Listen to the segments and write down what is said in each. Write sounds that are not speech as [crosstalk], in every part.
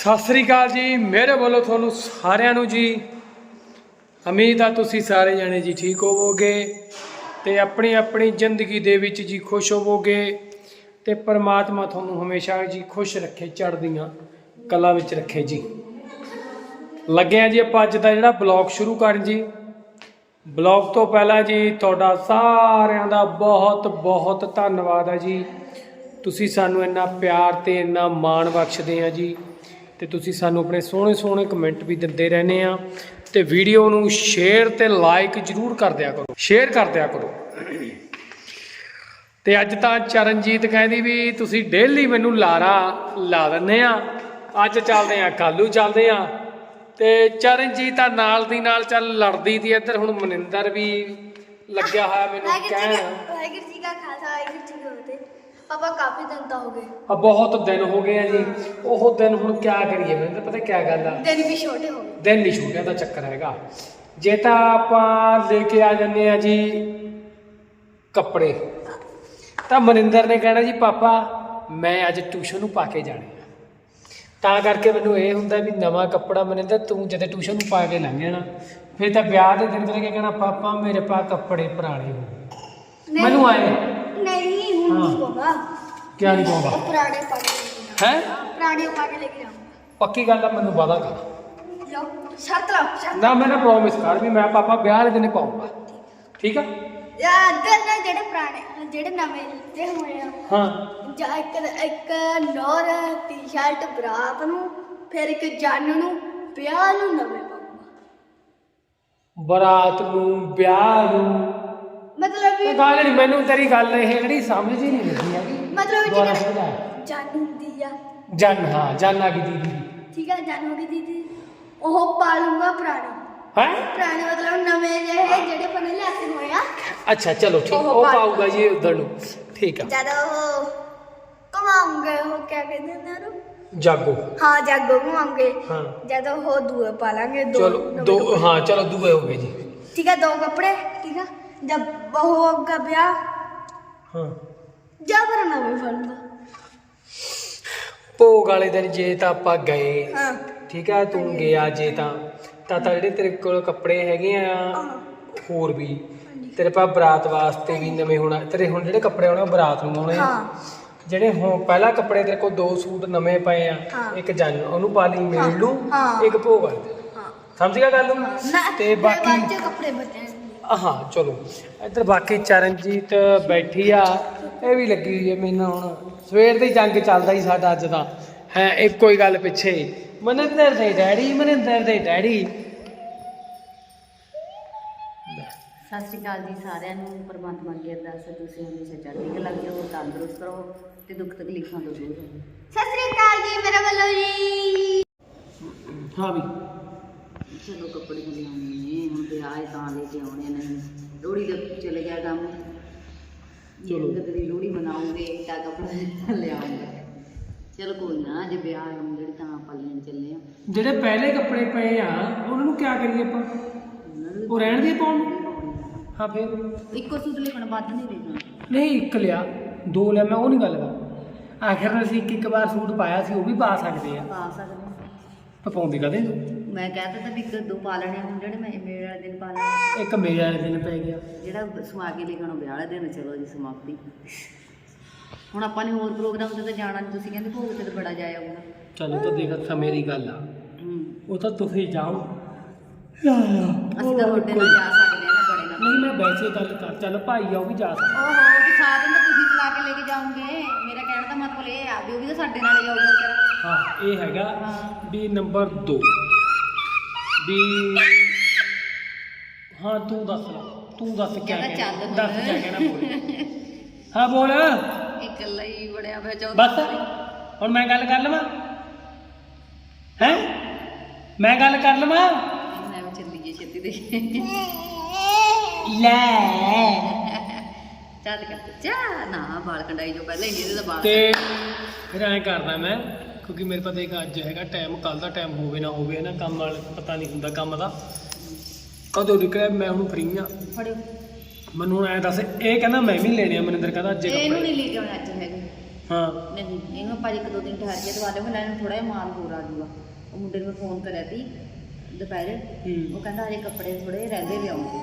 ਸਤਿ ਸ੍ਰੀ ਅਕਾਲ ਜੀ, ਮੇਰੇ ਵੱਲੋਂ ਤੁਹਾਨੂੰ ਸਾਰਿਆਂ ਨੂੰ ਜੀ। ਉਮੀਦ ਆ ਤੁਸੀਂ ਸਾਰੇ ਜਣੇ ਜੀ ਠੀਕ ਹੋਵੋਗੇ ਤੇ ਆਪਣੀ ਆਪਣੀ ਜ਼ਿੰਦਗੀ ਦੇ ਵਿੱਚ ਜੀ ਖੁਸ਼ ਹੋਵੋਗੇ ਤੇ ਪਰਮਾਤਮਾ ਤੁਹਾਨੂੰ ਹਮੇਸ਼ਾ ਜੀ ਖੁਸ਼ ਰੱਖੇ, ਚੜ੍ਹਦੀਆਂ ਕਲਾ ਵਿੱਚ ਰੱਖੇ ਜੀ। ਲੱਗੇ ਆ ਜੀ ਆਪਾਂ ਅੱਜ ਦਾ ਜਿਹੜਾ ਬਲੌਗ ਸ਼ੁਰੂ ਕਰਨ ਜੀ। ਬਲੌਗ ਤੋਂ ਪਹਿਲਾਂ ਜੀ ਤੁਹਾਡਾ ਸਾਰਿਆਂ ਦਾ ਬਹੁਤ ਬਹੁਤ ਧੰਨਵਾਦ ਹੈ ਜੀ। ਤੁਸੀਂ ਸਾਨੂੰ ਇੰਨਾ ਪਿਆਰ ਤੇ ਇੰਨਾ ਮਾਣ ਬਖਸ਼ਦੇ ਆ ਜੀ। ਤੇ ਤੁਸੀਂ ਸਾਨੂੰ ਆਪਣੇ ਸੋਹਣੇ ਸੋਹਣੇ ਕਮੈਂਟ ਵੀ ਦਿੰਦੇ ਰਹਿੰਦੇ ਆ ਤੇ ਵੀਡੀਓ ਨੂੰ ਸ਼ੇਅਰ ਤੇ ਲਾਈਕ ਜਰੂਰ ਕਰ ਦਿਆ ਕਰੋ ਸ਼ੇਅਰ ਕਰ ਦਿਆ ਕਰੋ। ਤੇ ਅੱਜ ਤਾਂ ਚਰਨਜੀਤ ਕਹਿੰਦੀ ਵੀ ਤੁਸੀਂ ਡੇਲੀ ਮੈਨੂੰ ਲਾਰਾ ਲਾ ਦਿੰਦੇ ਆ ਅੱਜ ਚੱਲਦੇ ਆ ਕੱਲੂ ਚੱਲਦੇ ਆ। ਤੇ ਚਰਨਜੀਤ ਆ ਨਾਲ ਦੀ ਨਾਲ ਚੱਲ ਲੜਦੀ ਦੀ ਇੱਧਰ ਹੁਣ ਮਨਿੰਦਰ ਵੀ ਲੱਗਿਆ ਹੋਇਆ ਮੈਨੂੰ ਕਹਿਣ। ਵਾਹਿਗੁਰੂ ਜੀ ਕਾ ਖਾਲਸਾ ਵਾਹਿਗੁਰੂ ਜੀ ਕੀ ਫਤਿਹ। ਪਾਪਾ ਕਾਫੀ ਦਿਨ ਤਾਂ ਹੋ ਗਏ। ਆ ਬਹੁਤ ਦਿਨ ਹੋ ਗਏ ਆ ਜੀ। ਉਹ ਦਿਨ ਹੁਣ ਕਿਆ ਕਰੀਏ ਮੈਨੂੰ ਤਾਂ ਪਤਾ ਕਿਆ ਗੱਲ ਆ। ਦਿਨ ਵੀ ਛੋਟੇ ਹੋ ਗਏ। ਦਿਨ ਨਹੀਂ ਛੁੱਟਿਆ ਦਾ ਚੱਕਰ ਹੈਗਾ। ਜੇ ਤਾਂ ਆਪਾਂ ਲੈ ਕੇ ਆ ਜੰਨੇ ਆ ਜੀ ਕੱਪੜੇ। ਤਾਂ ਮਨਿੰਦਰ ਨੇ ਕਹਿਣਾ ਜੀ ਪਾਪਾ ਮੈਂ ਅੱਜ ਟਿਊਸ਼ਨ ਨੂੰ ਪਾ ਕੇ ਜਾਣੇ ਆ। ਤਾਂ ਕਰਕੇ ਮੈਨੂੰ ਇਹ ਹੁੰਦਾ ਵੀ ਨਵਾਂ ਕੱਪੜਾ ਮਨਿੰਦਰ ਤੂੰ ਜਦੇ ਟਿਊਸ਼ਨ ਨੂੰ ਪਾ ਕੇ ਲੰਘ ਜਾਣਾ ਫਿਰ ਤਾਂ ਵਿਆਹ ਦੇ ਦਿਨ ਤੇ ਕਹਿਣਾ ਪਾਪਾ ਮੇਰੇ ਪਾ ਕੱਪੜੇ ਪੁਰਾਣੇ ਹੋ। ਮੈਨੂੰ ਆਏ। ਨਹੀਂ ਹਾਂ। ਹੋਗਾ ਕਿਆ ਨਹੀਂ ਉਹ ਪੁਰਾਣੇ ਪਾ ਕੇ ਲੈ ਕੇ ਹੈ। ਪੁਰਾਣੇ ਪਾ ਕੇ ਲੈ ਕੇ ਜਾਊਂਗਾ। ਪੱਕੀ ਗੱਲ ਆ ਮੈਨੂੰ ਵਾਦਾ ਕਰ। ਲਓ ਸ਼ਰਤ ਲਾਓ ਸ਼ਰਤ ਨਾ ਮੈਂ ਨਾ ਪ੍ਰੋਮਿਸ ਕਰ ਵੀ ਮੈਂ ਪਾਪਾ ਵਿਆਹ ਵਾਲੇ ਦਿਨ ਪਾਉਂਗਾ ਠੀਕ ਆ? ਨਾ ਜਿਹੜੇ ਪੁਰਾਣੇ ਜਿਹੜੇ ਨਵੇਂ ਲਿੱਤੇ ਹੋਏ ਆ। ਹਾਂ। ਜਾਂ ਇੱਕ ਇੱਕ ਨੌਰ ਟੀ-ਸ਼ਰਟ ਬਰਾਤ ਨੂੰ ਫਿਰ ਇੱਕ ਜਨ ਨੂੰ ਵਿਆਹ ਨੂੰ ਨਵੇਂ ਪਾਉਂਗਾ ਬਰਾਤ ਨੂੰ ਵਿਆਹ ਨੂੰ। ਵੀ ਗੱਲ ਨਹੀਂ ਮੈਨੂੰ ਤੇਰੀ ਗੱਲ ਇਹ ਜਿਹੜੀ ਸਮਝ ਹੀ ਨਹੀਂ ਲੱਗੀ ਹੈਗੀ। ਮਤਲਬ ਦੁਬਾਰਾ ਜਿਹੜਾ ਸਮਝਾ। ਜਨ ਹੁੰਦੀ ਆ। ਜਨ ਹਾਂ ਜਨ ਆ ਗਈ ਦੀਦੀ ਠੀਕ ਹੈ ਜਨ ਹੋ ਗਈ ਦੀਦੀ। ਉਹ ਪਾ ਲੂੰਗਾ ਪੁਰਾਣੇ। ਹੈ? ਪੁਰਾਣੇ ਮਤਲਬ ਨਵੇਂ ਜਿਹੇ ਜਿਹੜੇ ਪਨੇ ਲਿਆਤੇ ਹੋਏ ਆ। ਅੱਛਾ ਚਲੋ ਠੀਕ ਉਹ ਉਹ ਪਾਊਗਾ ਜੀ ਉਧਰ ਨੂੰ। ਠੀਕ ਆ। ਜਦ ਉਹ ਕਮਾਉਂਗੇ ਉਹ ਕਿਆ ਕਹਿੰਦੇ ਨੇ ਉਹਨੂੰ? ਜਾਗੋ। ਹਾਂ ਜਾਗੋ ਘੁਮਾਉਂਗੇ। ਹਾਂ। ਜਦ ਉਹ ਦੂਏ ਪਾ ਲਾਂਗੇ ਦੋ ਚਲੋ ਦੋ। ਹਾਂ ਚਲੋ ਦੂਏ ਹੋ ਗਏ ਜੀ। ਠੀਕ ਹੈ ਦੋ ਕੱਪੜੇ। ਉਹ ਹੋਗਾ ਵਿਆਹ ਹਾਂ। ਜਾਂ ਫਿਰ ਨਵੇਂ ਫੜੂੰਗਾ ਭੋਗ ਵਾਲੇ ਦਿਨ ਜੇ ਤਾਂ ਆਪਾਂ ਗਏ ਹਾਂ। ਠੀਕ ਆ ਤੂੰ ਗਿਆ ਜੇ ਤਾਂ। ਤਾਂ ਤਾਂ ਜਿਹੜੇ ਤੇਰੇ ਕੋਲ ਕੱਪੜੇ ਹੈਗੇ ਆ ਹੋਰ ਵੀ। ਤੇਰੇ ਪਾ ਬਰਾਤ ਵਾਸਤੇ ਵੀ ਨਵੇਂ ਹੋਣਾ ਤੇਰੇ ਹੁਣ ਜਿਹੜੇ ਕੱਪੜੇ ਆਉਣੇ ਉਹ ਬਰਾਤ ਨੂੰ ਆਉਣੇ ਆ। ਹਾਂ। ਜਿਹੜੇ ਹੁਣ ਪਹਿਲਾ ਕੱਪੜੇ ਤੇਰੇ ਕੋਲ ਦੋ ਸੂਟ ਨਵੇਂ ਪਏ ਆ ਹਾਂ। ਇੱਕ ਜਨ ਉਹਨੂੰ ਪਾ ਲਈ ਮੇਲ ਹਾਂ। ਇੱਕ ਭੋਗ ਵਾਲੇ ਦਿਨ। ਸਮਝ ਗਿਆ ਗੱਲ ਨੂੰ? ਨਾ ਤੇ ਬਾਕੀ ਬਾਅਦ ਚ ਕੱਪੜੇ ਬਚਣਗੇ ਹਾਂ ਚਲੋ। ਇੱਧਰ ਬਾਕੀ ਚਰਨਜੀਤ ਬੈਠੀ ਆ। ਇਹ ਵੀ ਲੱਗੀ ਹੋਈ ਹੈ ਮੈਨੂੰ ਹੁਣ। ਸਵੇਰ ਦੀ ਜੰਗ ਚੱਲਦਾ ਹੀ ਸਾਡਾ ਅੱਜ ਦਾ। ਹੈ ਇੱਕੋ ਹੀ ਗੱਲ ਪਿੱਛੇ। ਮਨਿੰਦਰ ਦੇ ਡੈਡੀ ਮਨਿੰਦਰ ਦੇ ਡੈਡੀ। ਸਤਿ ਸ਼੍ਰੀ ਅਕਾਲ ਜੀ ਸਾਰਿਆਂ ਨੂੰ। ਪਰਮਾਤਮਾ ਅੱਗੇ ਅਰਦਾਸ ਹੈ ਤੁਸੀਂ ਹਮੇਸ਼ਾ ਚੜ੍ਹਦੀ ਕਲਾ ਰਹੋ ਤੰਦਰੁਸਤ ਰਹੋ ਤੇ ਦੁੱਖ ਤਕਲੀਫਾਂ ਤੋਂ ਦੂਰ ਰਹੋ ਸਤਿ ਸ੍ਰੀ ਅਕਾਲ ਜੀ ਮੇਰੇ ਵੱਲੋਂ ਜੀ। ਹਾਂ ਵੀ। ਚਲੋ ਕੱਪੜੇ ਲਿਆਉਣੇ ਨੇ ਹੁਣ ਤੇ ਆਏ ਤਾਂ ਲੈ ਕੇ ਆਉਣੇ ਨੇ ਲੋਹੜੀ ਦੇ ਚਲੇ ਗਿਆ ਕੰਮ। ਚਲੋ। ਲੋਹੜੀ ਮਨਾਉਂਗੇ ਤਾਂ ਕੱਪੜਾ ਲਿਆਉਂਗੇ। ਚਲੋ ਕੋਈ ਨਾ ਜੇ ਵਿਆਹ ਹੈ ਜਿਹੜੇ ਤਾਂ ਆਪਾਂ ਲੈਣ ਚੱਲੇ ਆ। ਜਿਹੜੇ ਪਹਿਲੇ ਕੱਪੜੇ ਪਏ ਆ ਉਹਨਾਂ ਨੂੰ ਕਿਆ ਕਰੀਏ ਆਪਾਂ? ਨੂੰ ਉਹ ਰਹਿਣ ਦੇ ਪਾਉਣ ਨੂੰ? ਹਾਂ ਫਿਰ? ਇੱਕੋ ਸੂਟ ਲਿਖਣ ਵੱਧ ਨਹੀਂ ਲੈਣਾ ਨਹੀਂ ਇੱਕ ਲਿਆ ਦੋ ਲਿਆ ਮੈਂ ਉਹ ਨਹੀਂ ਗੱਲ ਕਰ ਆਖਿਰ ਅਸੀਂ ਇੱਕ ਇੱਕ ਵਾਰ ਸੂਟ ਪਾਇਆ ਸੀ ਉਹ ਵੀ ਪਾ ਸਕਦੇ ਆ। ਪਾ ਸਕਦੇ ਹਾਂ। ਪਰ ਪਾਉਂਦੀ ਕਦੇ ਮੈਂ ਕਹਿ ਤਾ ਵੀ ਇੱਕ ਦੋ ਪਾ ਲੈਣੇ ਹੁਣ ਜਿਹੜੇ ਮੈਂ ਮੇਰੇ ਵਾਲੇ ਦਿਨ ਪਾ ਲੈਣੇ ਇੱਕ ਮੇਰੇ ਵਾਲੇ ਦਿਨ ਪੈ ਗਿਆ। ਜਿਹੜਾ ਸਮਾ ਕੇ ਲਿਖਣਾ ਵਿਆਹ ਵਾਲੇ ਦਿਨ ਚਲੋ ਜੀ ਸਮਾਪਤੀ। ਹੁਣ ਆਪਾਂ ਨੇ ਹੋਰ ਪ੍ਰੋਗਰਾਮ ਤੇ ਤਾਂ ਜਾਣਾ ਨਹੀਂ ਤੁਸੀਂ ਕਹਿੰਦੇ ਭੋਗ ਤੇ ਤਾਂ ਬੜਾ ਜਾਇਆ ਆਊਗਾ ਚਲੋ ਤਾਂ ਦੇਖ ਸਮੇਂ ਦੀ ਗੱਲ ਆ। ਉਹ ਤਾਂ ਤੁਸੀਂ ਜਾਓ। ਅਸੀਂ ਤਾਂ ਤੁਹਾਡੇ ਨਾਲ ਜਾ ਸਕਦੇ ਹਾਂ ਨਾ ਬੜੇ ਨਾਲ। ਨਹੀਂ ਮੈਂ ਵੈਸੇ ਗੱਲ ਕਰ ਚੱਲ ਭਾਈ ਆ ਉਹ ਵੀ ਜਾ ਸਕਦਾ। ਓਹੋ ਵੀ ਸਾਧਨ ਤਾਂ ਤੁਸੀਂ ਚਲਾ ਕੇ ਲੈ ਕੇ ਜਾਓਗੇ। ਮੇਰਾ ਕਹਿਣ ਦਾ ਮਤਲਬ ਇਹ ਆ ਵੀ ਉਹ ਵੀ ਤਾਂ ਸਾਡੇ ਨਾਲ ਹੀ ਜਾਊਗਾ ਵਿਚਾਰਾ। ਹਾਂ ਇਹ ਹੈਗਾ। ਵੀ ਨੰਬਰ 2 ਵੀ ਹਾਂ ਤੂੰ ਦੱਸ ਲੈ। ਤੂੰ ਦੱਸ ਕਿਆ ਕਹਿੰਦਾ ਚੱਲ ਹੁਣ। ਦੱਸ ਕਿਆ ਕਹਿਣਾ ਬੋਲ। ਹਾਂ ਬੋਲ। ਇਕੱਲਾ ਹੀ ਬੜਿਆ ਪਿਆ ਚੌਥਾ ਬਸ। ਹੁਣ ਮੈਂ ਗੱਲ ਕਰ ਲਵਾਂ? ਹੈ? ਮੈਂ ਗੱਲ ਕਰ ਲਵਾਂ? ਮੈਂ ਵੀ ਛੇਤੀ ਦੇ ਲੈ। ਚੱਲ ਕਰ। ਚਾ ਨਾ ਬਾਲ ਕੰਡਾਈ ਜੋ ਪਹਿਲਾਂ ਹੀ ਇਹਦੇ ਦਾ ਬਾਲ ਤੇ ਫਿਰ ਐਂ ਕਰਦਾ ਮੈਂ। ਕਿਉਂਕਿ ਮੇਰੇ ਪਤਾ ਇੱਕ ਅੱਜ ਹੈਗਾ ਟਾਈਮ ਕੱਲ ਦਾ ਟਾਈਮ ਹੋਵੇ ਨਾ ਹੋਵੇ ਨਾ ਕੰਮ ਵਾਲਾ ਪਤਾ ਨਹੀਂ ਹੁੰਦਾ ਕੰਮ ਦਾ। ਕਦੋਂ ਨਿਕਲਿਆ ਮੈਂ ਹੁਣ ਫਰੀ ਆ ਫੜਿਓ। ਮੈਨੂੰ ਐਂ ਦੱਸ ਇਹ ਕਹਿੰਦਾ ਮੈਂ ਵੀ ਲੈਣੇ ਆ ਮਨਿੰਦਰ ਕਹਿੰਦਾ ਅੱਜ ਇਹਨੂੰ ਕੱਪੜੇ ਨਹੀਂ ਲੈ ਕੇ ਆਉਣਾ ਅੱਜ ਹੈਗੇ। ਹਾਂ। ਨਹੀਂ ਇਹਨੂੰ ਆਪਾਂ ਇੱਕ ਦੋ ਦਿਨ ਠਹਿਰ ਕੇ ਦਵਾ ਲਿਓ ਇਹਨੂੰ ਥੋੜਾ ਜਿਹਾ ਮਾਲ ਹੋਰ ਆ ਜਾਊਗਾ ਉਹ ਮੁੰਡੇ ਨੂੰ ਫੋਨ ਕਰਿਆ ਸੀ ਦੁਪਹਿਰੇ। ਹੂੰ। ਉਹ ਕਹਿੰਦਾ ਹਜੇ ਕੱਪੜੇ ਥੋੜੇ ਰਹਿੰਦੇ ਲਿਆਉਂਗੇ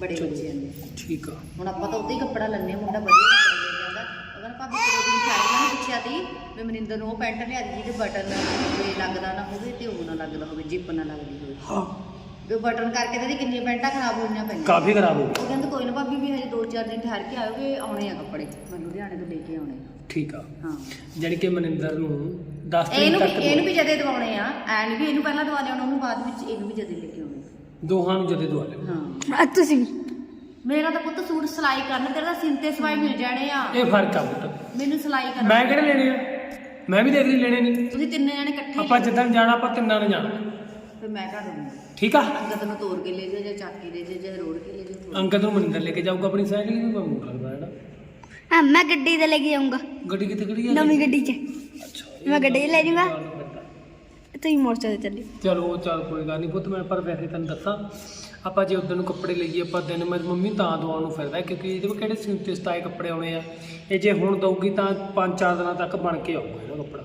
ਬੜੇ। ਬੱਚਿਆਂ ਦੇ ਠੀਕ ਆ। ਹੁਣ ਆਪਾਂ ਤਾਂ ਉੱਤੇ ਹੀ ਕੱਪੜਾ ਲੈਣੇ ਮੁੰਡਾ ਵਧੀਆ ਕੱਪੜਾ ਦੇ ਉਹ ਕਹਿੰਦਾ ਭਾਬੀ ਕਿਹੜੇ ਦਿਨ ਠਹਿਰ ਪੁੱਛਿਆ ਤੀ ਵੀ ਮਨਿੰਦਰ ਨੂੰ ਉਹ ਪੈਂਟ ਲਿਆ ਦੀ ਜਿਹਦੇ ਬਟਨ ਤੇ ਲੱਗਦਾ ਨਾ ਹੋਵੇ ਤੇ ਉਹ ਨਾ ਲੱਗਦਾ ਹੋਵੇ ਜਿੱਪ ਨਾ ਲੱਗਦੀ ਹੋਵੇ। ਹਾਂ। ਵੀ ਉਹ ਬਟਨ ਕਰਕੇ ਤੇ ਕਿੰਨੀਆਂ ਪੈਂਟਾਂ ਖਰਾਬ ਹੋਈਆਂ ਪਈਆਂ। ਕਾਫੀ ਖਰਾਬ ਹੋ ਉਹ ਕਹਿੰਦਾ ਕੋਈ ਨਾ ਭਾਬੀ ਵੀ ਹਜੇ 2-4 ਦਿਨ ਠਹਿਰ ਕੇ ਆਇਓਗੇ ਆਉਣੇ ਆ ਕੱਪੜੇ। ਮੈਂ ਲੁਧਿਆਣੇ ਤੋਂ ਲੈ ਕੇ ਆਉਣੇ ਆ। ਠੀਕ ਆ। ਹਾਂ। ਜਾਣੀ ਕਿ ਮਨਿੰਦਰ ਨੂੰ 10 ਤਰੀਕ ਇਹਨੂੰ ਵੀ ਤੱਕ ਇਹਨੂੰ ਵੀ ਜਦੇ ਦਵਾਉਣੇ ਆ। ਐ ਨੀ ਵੀ ਇਹਨੂੰ ਪਹਿਲਾਂ ਦਵਾ ਲਿਆਉਣਾ ਉਹਨੂੰ ਬਾਅਦ ਵਿੱਚ ਇਹਨੂੰ ਵੀ ਜਦੇ ਲੈ ਕੇ ਆਉਣੇ। ਦੋਹਾਂ ਨੂੰ ਜਦੇ ਦਵਾ ਲਿਓ ਹਾਂ। ਆ ਤੁਸੀਂ। ਮੇਰਾ ਤਾਂ ਪੁੱਤ ਸੂਟ ਸਿਲਾਈ ਕਰਨ ਤੇਰਾ ਤਾਂ ਸਿੰਤੇ ਸਵਾਈ ਮਿਲ ਜਾਣੇ ਆ। ਇਹ ਫ਼ਰਕ ਆ ਪੁੱਤ। ਮੈਨੂੰ ਸਿਲਾਈ ਕਰਨ ਮੈਂ ਕਿਹੜੇ ਲੈਣੇ ਆ? ਮੈਂ ਵੀ ਦੇਖ ਲਈ ਲੈਣੇ ਨਹੀਂ। ਤੁਸੀਂ ਤਿੰਨੇ ਜਣੇ ਇਕੱਠੇ ਆਪਾਂ ਜਿੱਦਣ ਜਾਣਾ ਆਪਾਂ ਤਿੰਨਾਂ ਨੇ ਜਾਣਾ। ਫਿਰ ਮੈਂ ਕਰ ਦੂੰਗੀ ਠੀਕ ਆ? ਅੰਗਦ ਨੂੰ ਤੋੜ ਕੇ ਲੈ ਜਾ ਜਾਂ ਚੱਕ ਕੇ ਲੈ ਜਾ ਜਾਂ ਰੋੜ ਕੇ ਲੈ ਜਾ ਤੋੜ ਅੰਕਲ ਨੂੰ ਮਨਿੰਦਰ ਲੈ ਕੇ ਜਾਊਗਾ ਆਪਣੀ ਸਾਈਕਲ ਹੀ ਕੋਈ ਮੂਡ ਲੱਗਦਾ ਜਿਹੜਾ ਹਾਂ ਮੈਂ ਗੱਡੀ ਤੇ ਲੈ ਕੇ ਜਾਊਂਗਾ। ਗੱਡੀ ਕਿੱਥੇ ਖੜੀ ਹੈ ਨਵੀਂ ਗੱਡੀ 'ਚ। ਅੱਛਾ ਮੈਂ ਗੱਡੀ 'ਚ ਲੈ ਜਾਊਂਗਾ। ਚੱਲ। ਤੁਸੀਂ ਮੋਟਰਸਾਈਕਲ ਤੇ ਚੱਲਿਓ ਚਲੋ ਚੱਲ ਕੋਈ ਗੱਲ ਨਹੀਂ ਪੁੱਤ ਮੈਂ ਪਰ ਵੈਸੇ ਤੈਨੂੰ ਦੱਸਾਂ। ਆਪਾਂ ਜੇ ਉਦੋਂ ਨੂੰ ਕੱਪੜੇ ਲਈਏ ਆਪਾਂ ਦਿਨ ਮੈਂ ਮੰਮੀ ਤਾਂ ਦਵਾਉਣ ਨੂੰ ਫਿਰਦਾ ਕਿਉਂਕਿ ਇਹਦੇ ਵਿੱਚ ਕਿਹੜੇ ਸਿੰਤੇ ਸਤਾਏ ਕੱਪੜੇ ਆਉਣੇ ਆ। ਇਹ ਜੇ ਹੁਣ ਦਊਗੀ ਤਾਂ 5-4 ਦਿਨਾਂ ਤੱਕ ਬਣ ਕੇ ਆਊਗਾ ਇਹਦਾ ਕੱਪੜਾ।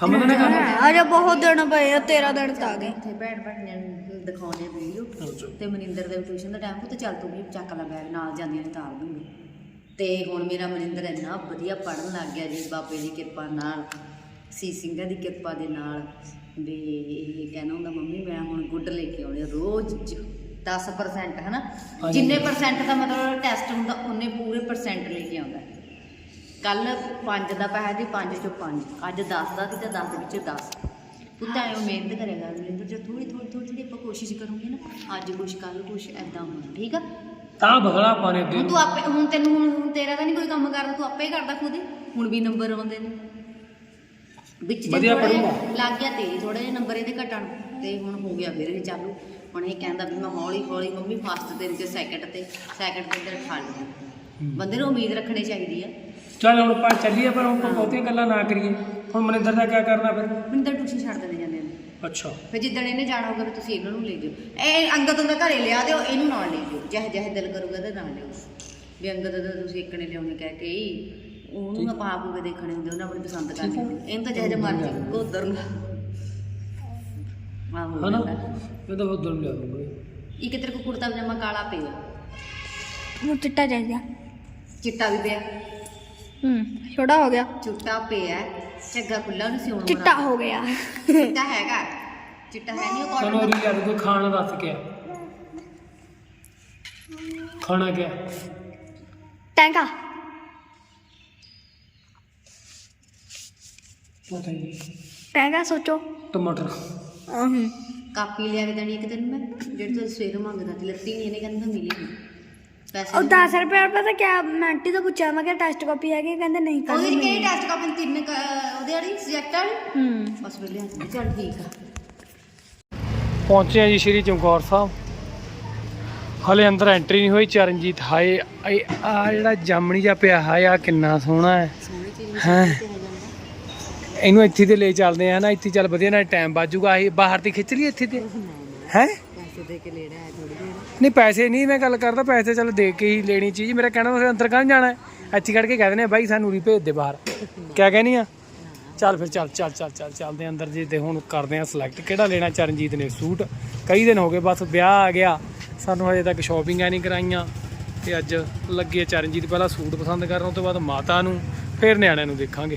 ਸਮਝ ਨਾ ਗੱਲ ਅਰੇ ਬਹੁਤ ਦਿਨ ਪਏ ਆ 13 ਦਿਨ ਤਾਂ ਆ ਗਏ। ਇੱਥੇ ਬੈਠ ਬੈਠ ਨੇ ਦਿਖਾਉਣੇ ਆ ਵੀਡੀਓ। ਤੇ ਮਨਿੰਦਰ ਦੇ ਟਿਊਸ਼ਨ ਦਾ ਟਾਈਮ ਤੇ ਚੱਲ ਤੂੰ ਵੀ ਚੱਕ ਲੈ ਬੈਗ ਨਾਲ ਜਾਂਦੀਆਂ ਨੇ ਤਾਰ ਦੂੰਗੀ ਤੇ ਹੁਣ ਮੇਰਾ ਮਨਿੰਦਰ ਇੰਨਾ ਵਧੀਆ ਪੜਨ ਲੱਗ ਗਿਆ ਜੀ ਬਾਬੇ ਦੀ ਕਿਰਪਾ ਨਾਲ ਸੀ ਸਿੰਘਾਂ ਦੀ ਕਿਰਪਾ ਦੇ ਨਾਲ। ਵੀ ਇਹ ਕਹਿੰਦਾ ਹੁੰਦਾ ਮੰਮੀ ਮੈਂ ਹੁਣ ਗੁੱਡ ਲੈ ਕੇ ਆਉਣੇ ਰੋਜ਼ ਜ- 10% ਹਨਾ। ਜਿੰਨੇ ਪਰਸੈਂਟ ਦਾ ਮਤਲਬ ਟੈਸਟ ਹੁੰਦਾ ਉਹਨੇ ਪੂਰੇ ਪਰਸੈਂਟ ਲੈ ਕੇ ਆਉਂਦਾ। ਕੱਲ 5 ਦਾ ਪੈਸਾ ਦੀ 5 ਚੋਂ 5 ਅੱਜ 10 ਦਾ ਸੀ ਤਾਂ 10 ਦੇ ਵਿੱਚੋਂ 10 ਤੂੰ ਤਾਂ ਐਂ ਮਿਹਨਤ ਕਰੇਗਾ ਮਨਿੰਦਰ ਜੇ ਥੋੜੀ ਥੋੜੀ ਥੋੜੀ ਥੋੜੀ ਆਪਾਂ ਕੋਸ਼ਿਸ਼ ਕਰੂੰਗੇ ਨਾ ਅੱਜ ਕੁਛ ਕੱਲ ਕੁਛ ਐਦਾਂ ਹੋਣਾ ਠੀਕ ਆ? ਤਾਂ ਬਗਲਾ ਅੱਗੇ ਹੁਣ ਤੂੰ ਆਪੇ ਹੁਣ ਤੈਨੂੰ ਹੁਣ ਤੇਰਾ ਤਾਂ ਨਹੀਂ ਕੋਈ ਕੰਮ ਕਰਦਾ ਤੂੰ ਆਪੇ ਹੀ ਕਰਦਾ ਖੁਦ ਹੀ। ਹੁਣ ਵੀ ਨੰਬਰ ਆਉਂਦੇ ਨੇ। ਵਿੱਚ ਜੇ ਵਧੀਆ ਥੋੜ੍ਹੇ ਪੜ੍ਹੂਗਾ। ਲੱਗ ਗਿਆ ਤੇਰੇ ਥੋੜੇ ਜਿਹੇ ਨੰਬਰ ਇਹਦੇ ਘਟਣ ਤੇ ਹੁਣ ਹੋ ਗਿਆ ਫਿਰ ਇਹ ਚਾਲੂ। ਹੁਣ ਇਹ ਕਹਿੰਦਾ ਵੀ ਮੈਂ ਹੌਲੀ ਹੌਲੀ ਮੰਮੀ ਫਸਟ ਦਿਨ ਤੇ ਸੈਕਿੰਡ ਤੇ ਸੈਕਿੰਡ ਤੇ ਤੇ ਠਾ ਲਈ ਬੰਦੇ ਨੂੰ ਉਮੀਦ ਰੱਖਣੀ ਚਾਹੀਦੀ ਆ। ਚੱਲ ਹੁਣ ਆਪਾਂ ਚੱਲੀਏ ਪਰ ਹੁਣ ਆਪਾਂ ਬਹੁਤੀਆਂ ਗੱਲਾਂ ਨਾ ਕਰੀਏ। ਹੁਣ ਮਨਿੰਦਰ ਦਾ ਕੀ ਕਰਨਾ ਫਿਰ? ਮੈਨੂੰ ਤਾਂ ਟਿਊਸ਼ਨ ਛੱਡ ਦੇਣੇ ਜਾਂਦੇ ਨੇ। ਅੱਛਾ। ਫਿਰ ਜਿੱਦਣ ਇਹਨੇ ਜਾਣਾ ਹੋਊਗਾ ਵੀ ਤੁਸੀਂ ਇਹਨਾਂ ਨੂੰ ਲੈ ਜਾਓ ਇਹ ਅੰਗਦ ਨੂੰ ਘਰੇ ਲਿਆ ਦਿਓ ਇਹਨੂੰ ਨਾਲ ਲੈ ਜਾਓ ਜਿਹੇ ਜਿਹੇ ਦਿਲ ਕਰੂਗਾ ਤੇ ਨਾਲ ਲਿਓ ਵੀ ਅੰਗਦ ਦਾ ਤੁਸੀਂ ਇੱਕ ਨੇ ਲਿਆਉਣੇ ਕਹਿ ਕੇ ਹੀ ਉਹਨੂੰ ਆਪਾਂ ਆਪ ਹੋਵੇ ਦੇਖਣੇ ਹੁੰਦੇ ਉਹਨਾਂ ਆਪਣੀ ਪਸੰਦ ਕਰਨੀ। ਇਹਨੂੰ ਤਾਂ ਜਿਹੇ ਜਿਹੇ ਮਰਜ਼ੀ ਉਧਰ ਨੂੰ। ਆਹੋ ਹਨਾ? ਤਾਂ ਉਧਰ ਲਿਆ ਦੂੰਗਾ ਇੱਕ ਤੇਰੇ ਕੋ ਕੁੜਤਾ ਪਜਾਮਾ ਕਾਲਾ ਪਿਆ। ਨੂੰ ਚਿੱਟਾ ਚਾਹੀਦਾ। ਚਿੱਟਾ ਵੀ ਪਿਆ। ਹੂੰ ਛੋਟਾ ਹੋ ਗਿਆ। ਚਿੱਟਾ ਪਿਆ ਝੱਗਾ ਖੁੱਲਾ ਉਹਨੂੰ ਸਿਉਣ ਚਿੱਟਾ ਹੋ ਗਿਆ। ਚਿੱਟਾ ਹੈਗਾ। ਚਿੱਟਾ ਹੈ ਨਹੀਂ ਉਹ ਚਲੋ ਕਾਟਨ ਰੀ ਯਾਰ ਕੋਈ ਖਾਣਾ ਦੱਸ ਕੇ। ਖਾਣਾ ਕਿਆ? ਟੈਂਕਾ। ਪਤਾ ਹੀ ਟੈਂਕਾ ਸੋਚੋ। ਟਮਾਟਰ। ਆਹੂੰ। ਕਾਪੀ ਲਿਆ ਕੇ ਦੇਣੀ ਇੱਕ ਦਿਨ ਮੈਂ ਜਿਹੜੀ ਤੁਸੀਂ ਸਵੇਰ ਮੰਗਦਾ ਤੇ ਲੱਤੀ ਨਹੀਂ ਇਹਨੇ ਕਹਿੰਦਾ ਮਿਲੀ ਨਹੀਂ ਪੈਸੇ ਉਹ 10 ਰੁਪਏ ਪਤਾ ਕਿਆ ਮੈਂ ਆਂਟੀ ਤੋਂ ਪੁੱਛਿਆ ਮੈਂ ਕਿਹਾ ਟੈਸਟ ਕਾਪੀ ਹੈਗੀ ਕਹਿੰਦੇ ਨਹੀਂ ਉਹਦੀ ਕਿਹੜੀ ਟੈਸਟ ਕਾਪੀ ਤਿੰਨ ਕ- ਉਹਦੇ ਵਾਲੀ ਸਬਜੈਕਟ ਵਾਲੀ? ਹੂੰ। ਬਸ ਹੱਥ ਚੱਲ ਠੀਕ ਆ। ਪਹੁੰਚੇ ਆ ਜੀ ਸ਼੍ਰੀ ਚਮਕੌਰ ਸਾਹਿਬ। ਹਲੇ ਅੰਦਰ ਐਂਟਰੀ ਨਹੀਂ ਹੋਈ ਚਰਨਜੀਤ ਹਾਏ ਆ ਜਿਹੜਾ ਜਾਮਣੀ ਜਿਹਾ ਪਿਆ ਹਾਏ ਆ ਕਿੰਨਾ ਸੋਹਣਾ ਹੈ। ਸੋਹਣੀ ਚੀਜ਼ ਹੈਂ। ਇਹਨੂੰ ਇੱਥੇ ਤੇ ਲੈ ਚੱਲਦੇ ਆ ਨਾ ਇੱਥੇ ਚੱਲ ਵਧੀਆ ਨਾਲ ਟਾਈਮ ਬਾਜੂਗਾ ਇਹ ਬਾਹਰ ਤੇ ਖਿੱਚ ਲਈ ਇੱਥੇ ਤੇ। ਹੈ? ਪੈਸੇ ਦੇ ਕੇ ਲੈਣਾ ਹੈ ਥੋੜੀ ਦੇਰ। ਨਹੀਂ ਪੈਸੇ ਨਹੀਂ ਮੈਂ ਗੱਲ ਕਰਦਾ ਪੈਸੇ ਚੱਲ ਦੇ ਕੇ ਹੀ ਲੈਣੀ ਚੀਜ਼। ਮੇਰਾ ਕਹਿਣਾ ਤੁਸੀਂ ਅੰਦਰ ਕਾਹਨ ਜਾਣਾ? ਇੱਥੇ ਖੜ ਕੇ ਕਹਿ ਦਿੰਦੇ ਆ ਬਾਈ ਸਾਨੂੰ ਉਰੀ ਭੇਜ ਦੇ ਬਾਹਰ। ਕਿਆ ਕਹਿਨੀ ਆ? ਚੱਲ ਫਿਰ ਚੱਲ ਚੱਲ ਚੱਲ ਚੱਲ ਚੱਲਦੇ ਆ ਅੰਦਰ ਜੀ। ਤੇ ਹੁਣ ਕਰਦੇ ਆ ਸਿਲੈਕਟ ਕਿਹੜਾ ਲੈਣਾ ਚਰਨਜੀਤ ਨੇ ਸੂਟ। ਕਈ ਦਿਨ ਹੋ ਗਏ ਬਸ ਵਿਆਹ ਆ ਗਿਆ। ਸਾਨੂੰ ਹਜੇ ਤੱਕ ਸ਼ਾਪਿੰਗਾਂ ਨਹੀਂ ਕਰਾਈਆਂ। ਤੇ ਅੱਜ ਲੱਗੇ ਚਰਨਜੀਤ ਪਹਿਲਾਂ ਸੂਟ ਪਸੰਦ ਕਰਨ ਤੋਂ ਬਾਅਦ ਮਾਤਾ ਨੂੰ ਫਿਰ ਨਿਆਣਿਆਂ ਨੂੰ ਦੇਖਾਂਗੇ।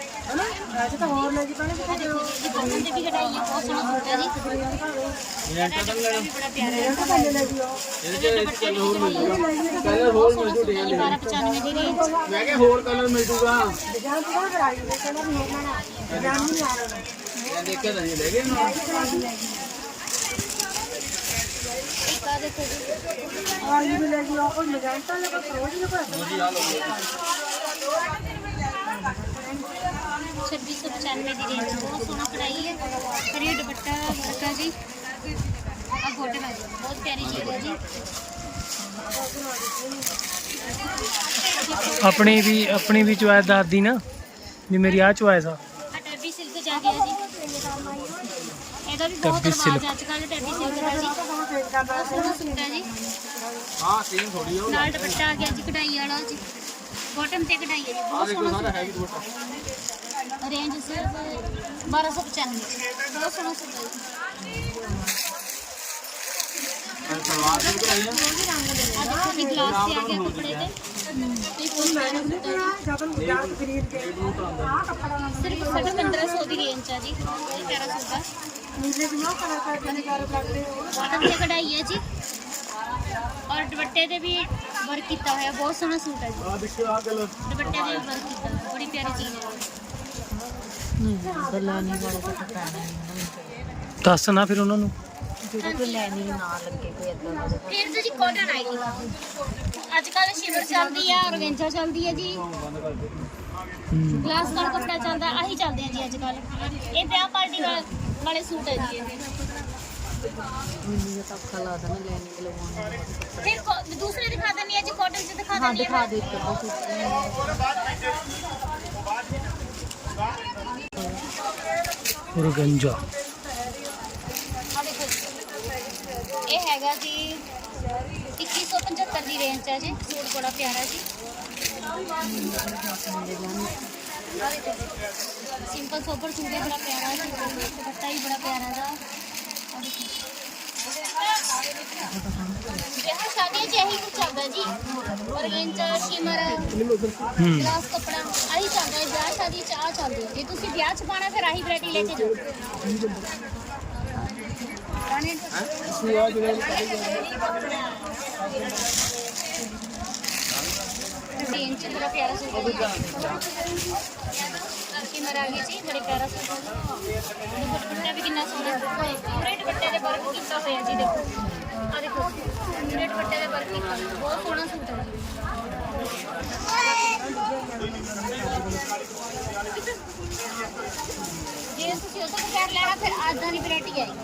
ਹਨਾ? ਅੱਜ ਤਾਂ ਹੋਰ ਲੈ ਜੀ ਪਾਣੇ ਦਿਖਾ ਦਿਓ ਇਹਦੀ ਕੋਟਨ ਦੀ ਵੀ ਕਢਾਈ ਹੈ ਬਹੁਤ ਸੋਹਣਾ ਸੂਟ ਹੈ ਜੀ ਬੜਾ ਪਿਆਰਾ ਹੈ ਤਾਂ ਲੈ ਜੀ ਉਹ। ਇਹ 1295 ਦੀ ਰੇਂਜ ਮੈਂ ਕਿਹਾ ਹੋਰ ਕਲਰ ਮਿਲ ਜੂਗਾ। ਡਿਜ਼ਾਈਨ ਪੂਰਾ ਕਰਾਈ ਦੇ ਵੀ ਹੋਰ ਨਾ ਡਿਜ਼ਾਈਨ ਨਹੀਂ ਆ ਰਿਹਾ ਮੈਂ ਦੇਖਿਆ ਤਾਂ ਨਹੀਂ ਲੈ ਗਏ ਇੱਕ ਆ ਦੇਖੋ ਜੀ ਆ ਇਹ ਵੀ ਲੈ ਜੀ ਡਿਜ਼ਾਈਨ ਤਾਂ ਲਗਾ ਰੋਜ਼ ਹੀ ਲਗਾ 2695 ਦੀ ਰੇਂਜ ਬਹੁਤ ਸੋਹਣਾ ਕਢਾਈ ਹੈ ਫਿਰ ਇਹ ਦੁਪੱਟਾ ਵਰਕ ਹੈ ਜੀ। ਆ ਗੋਟਨ ਹੈ ਜੀ ਬਹੁਤ ਪਿਆਰੀ ਚੀਜ਼ ਹੈ ਜੀ। ਆਪਣੀ ਵੀ ਆਪਣੀ ਵੀ ਚੁਆਇਸ ਦੱਸਦੀ ਨਾ ਵੀ ਮੇਰੀ ਆ ਚੁਆਇਸ ਆ। ਆ ਟੈਬੀ ਸਿਲਕ ਜਾ ਗਿਆ ਜੀ। ਇਹਦਾ ਵੀ ਬਹੁਤ ਟੈਬੀ ਰਿਵਾਜ ਸਿਲਕ। ਅੱਜ ਕੱਲ੍ਹ ਟੈਬੀ ਸਿਲਕ ਦਾ ਜੀ। ਬਹੁਤ ਸੋਹਣਾ ਸੂਟ ਹੈ ਜੀ। ਹਾਂ ਸੇਮ ਥੋੜੀ ਨਾਲ ਦੁਪੱਟਾ ਆ ਗਿਆ ਜੀ ਕਢਾਈ ਵਾਲਾ ਜੀ। ਬਾਟਮ ਤੇ ਕਢਾਈ ਹੈ ਜੀ ਬਹੁਤ ਸੋਹਣਾ ਸੂਟ ਹੈ ਰੇਂਜ ਸਿਰਫ 1295 ਬਹੁਤ ਸੋਹਣਾ ਸੂਟ ਹੈ ਜੀ ਸਲਵਾਰ ਦੀ ਕਢਾਈ ਹੈ ਆ ਦੇਖੋ ਜੀ ਗਲਾਸ ਤੇ ਆ ਗਿਆ ਕੱਪੜੇ ਤੇ ਤੇ ਫੁੱਲ ਪੈਣਾ ਸੂਟ ਹੈ ਜੀ ਸਿਰਫ ਸਾਢੇ 1500 ਦੀ ਰੇਂਜ ਆ ਜੀ ਬਹੁਤ ਪਿਆਰਾ ਸੂਟ ਹੈ ਬਾਟਮ ਤੇ ਕਢਾਈ ਹੈ ਜੀ ਔਰ ਦੁਪੱਟੇ ਤੇ ਵੀ ਵਰਕ ਕੀਤਾ ਹੋਇਆ ਬਹੁਤ ਸੋਹਣਾ ਸੂਟ ਹੈ ਜੀ ਆ ਦੇਖੋ ਆ ਗੱਲ ਦੁਪੱਟੇ ਤੇ ਵੀ ਵਰਕ ਕੀਤਾ ਹੋਇਆ, ਬੜੀ ਪਿਆਰੀ ਚੀਜ਼ ਹੈ ਬਲਾਨੀ ਵਾਲਾ ਤਾਂ ਪੈਣਾ ਨਹੀਂ ਦੱਸ ਨਾ ਫਿਰ ਉਹਨਾਂ ਨੂੰ। ਜਿਹੜੇ ਕੋਈ ਲੈਣੀ ਨਾ ਲੱਗੇ ਕੋਈ ਇਦਾਂ ਦਾ ਫਿਰ ਤਾਂ ਜੀ ਕਾਟਨ ਆਏਗੀ ਅੱਜ ਕੱਲ੍ਹ ਸ਼ਿਮਰ ਚੱਲਦੀ ਆ ਔਰਗੈਂਜਾ ਚੱਲਦੀ ਹੈ ਜੀ। ਗਲਾਸ ਕਾਲ ਕੱਪੜਾ ਚੱਲਦਾ ਆਹੀ ਚੱਲਦੇ ਆ ਜੀ ਅੱਜ ਕੱਲ੍ਹ ਇਹ ਵਿਆਹ ਪਾਰਟੀ ਵਾਲੇ ਸੂਟ ਹੈ ਜੀ ਇਹ। ਮੈਨੂੰ ਤਾਂ ਅੱਖਾਂ ਲਾ ਦੇਣਾ ਲੈਣੀ ਲਵਾਉਣੀ ਫਿਰ ਕੋ- ਦੂਸਰੇ ਦਿਖਾ ਦਿੰਦੀ ਆ ਜੀ ਕਾਟਨ ਚ ਦਿਖਾ ਹਾਂ ਦਿੰਦੀ ਦਿਖਾ ਆ ਦੇ ਇੱਕ ਦੋ ਸੂਟ ਰਗੰਜਾ। ਆ ਦੇਖੋ ਇਹ ਹੈਗਾ ਜੀ 2175 ਦੀ ਰੇਂਜ ਹੈ ਜੀ। ਸੂਟ ਬੜਾ ਪਿਆਰਾ ਜੀ। ਸਿੰਪਲ ਸੋਬਰ ਸੂਟ ਹੈ, ਬੜਾ ਪਿਆਰਾ ਜੀ। ਦੁਪੱਟਾ ਵੀ ਬੜਾ ਪਿਆਰਾ ਦਾ ਗਲਾਸ ਕੱਪੜਾ ਆਹੀ ਚੱਲਦਾ ਹੈ ਵਿਆਹ ਸ਼ਾਦੀ ਚ ਆ ਚੱਲਦੇ ਆ। ਜੇ ਤੁਸੀਂ ਵਿਆਹ ਚ ਪਾਣਾ ਫਿਰ ਆਹੀ ਵੈਰਾਈਟੀ ਲੈ ਕੇ ਜਾਓ तीन च बड़ा प्यारा सूट है शिमर आ गई जी बड़े प्यारा सूट है दुपट्टा भी कितना सोहना पूरे दुपट्टे ਦੇ ਵਰਕ ਕੀਤਾ ਹੋਇਆ ਜੀ ਦੇਖੋ ਆ ਦੇਖੋ ਪੂਰੇ ਦੁਪੱਟੇ ਦੇ ਵਰਕ ਕੀਤਾ। ਬਹੁਤ ਸੋਹਣਾ ਸੂਟ ਹੈ ਜੀ। ਜੇ ਤੁਸੀਂ ਉਹ ਤੋਂ ਬਗੈਰ ਲੈਣਾ, ਫਿਰ ਆਦਾਂ ਦੀ ਵੈਰਾਈਟੀ ਆਏਗੀ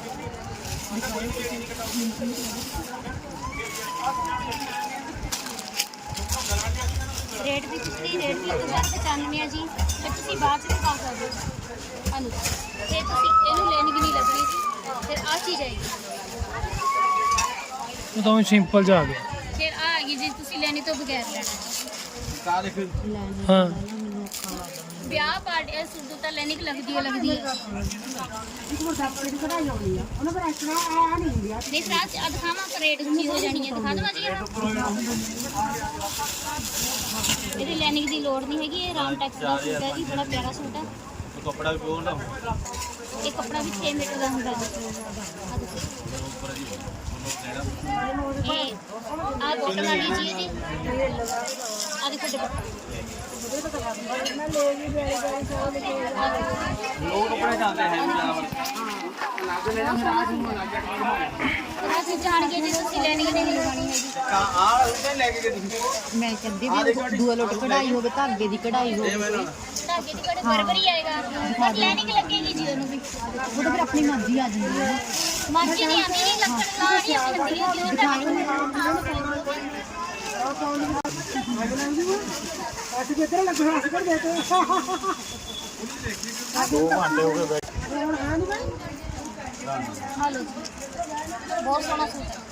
ਰੇਟ ਵੀ ਤੁਸੀਂ, ਰੇਟ ਵੀ 1095 ਆ ਜੀ। ਫਿਰ ਤੁਸੀਂ ਬਾਅਦ ਚ ਵੀ ਪਾ ਸਕਦੇ ਹੋ। ਅਨੂ ਜੇ ਤੁਸੀਂ ਇਹਨੂੰ ਲੈਣੀ ਵੀ ਨਹੀਂ ਲੱਗਣੀ ਜੀ। ਫਿਰ ਆ ਚੀਜ਼ ਆਏਗੀ ਉਹ ਤਾਂ ਸਿੰਪਲ ਜਾ ਗਿਆ। ਫਿਰ ਆ ਆਏਗੀ ਜੀ ਤੁਸੀਂ ਲੈਣੀ ਤੋਂ ਬਗੈਰ ਲੈਣਾ। ਲੈਣੀ ਹਾਂ। ਵਿਆਹ ਪਾਰਟੀ ਇਹ ਸੂਟ ਤਾਂ ਲੈਣੀ ਕਿ ਲੱਗਦੀ ਹੈ ਲੱਗਦੀ ਹੈ। ਨਹੀਂ ਫਿਰ ਅੱਜ ਆ ਦਿਖਾਵਾਂ ਤਾਂ ਰੇਟ ਉੱਚੀ ਹੋ ਜਾਣੀ ਹੈ ਦਿਖਾ ਦਵਾਂ ਜੀ। ਇਹ ਇਹਦੀ ਲੈਨਿੰਗ ਦੀ ਲੋੜ ਨਹੀਂ ਹੈਗੀ ਇਹ ਰਾਮ ਟੈਕਸ ਦਾ ਸੂਟ ਹੈ ਜੀ ਬੜਾ ਪਿਆਰਾ ਸੂਟ ਹੈ। ਕਪੜਾ ਵੀ ਪਿਓਰ ਦਾ ਇਹ ਕੱਪੜਾ ਵੀ 6 ਮੀਟਰ ਦਾ ਹੁੰਦਾ। ਹੈ ਆਹ ਦੇਖੋ। ਇਹ ਆ ਬੋਟਲ ਆ ਗਈ ਜੀ ਇਹਦੀ ਆ ਦੇਖੋ ਦੁਪੱਟਾ ਲੋਕ ਕਪੜੇ ਜਾਂਦੇ ਹੈ ਜਾਨਵਰ ਅਸੀਂ ਜਾਣ ਕੇ ਜੀ ਤੁਸੀਂ ਲੈਣੀ ਨਹੀਂ ਲਗਾਣੀ ਹੈਗੀ। ਕਾ ਆ ਉਹਦੇ ਲੈ ਕੇ ਗਏ ਤੁਸੀਂ। ਮੈਂ ਕਹਿੰਦੀ ਵੀ ਦੂਆ ਲੋਟ ਕਢਾਈ ਹੋਵੇ ਧਾਗੇ ਦੀ ਕਢਾਈ ਹੋਵੇ। ਧਾਗੇ ਦੀ ਕੜੇ ਬਰਬਰ ਹੀ। ਆਏਗਾ ਪਰ ਲੈਣੀ ਲੱਗੇਗੀ ਜੀ ਉਹਨੂੰ ਵੀ। ਉਹ ਤਾਂ ਫਿਰ ਆਪਣੀ ਮਰਜ਼ੀ ਆ ਜਾਂਦੀ ਹੈ ਮਰਜ਼ੀ ਨਹੀਂ ਆਉਂਦੀ ਨਹੀਂ ਲੱਕੜ ਲਾ ਨਹੀਂ ਆਉਂਦੀ ਹੁੰਦੀ ਉਹ ਹਲੋ। ਬਹੁਤ ਸੋਹਣਾ ਸੂਟ ਹੈ।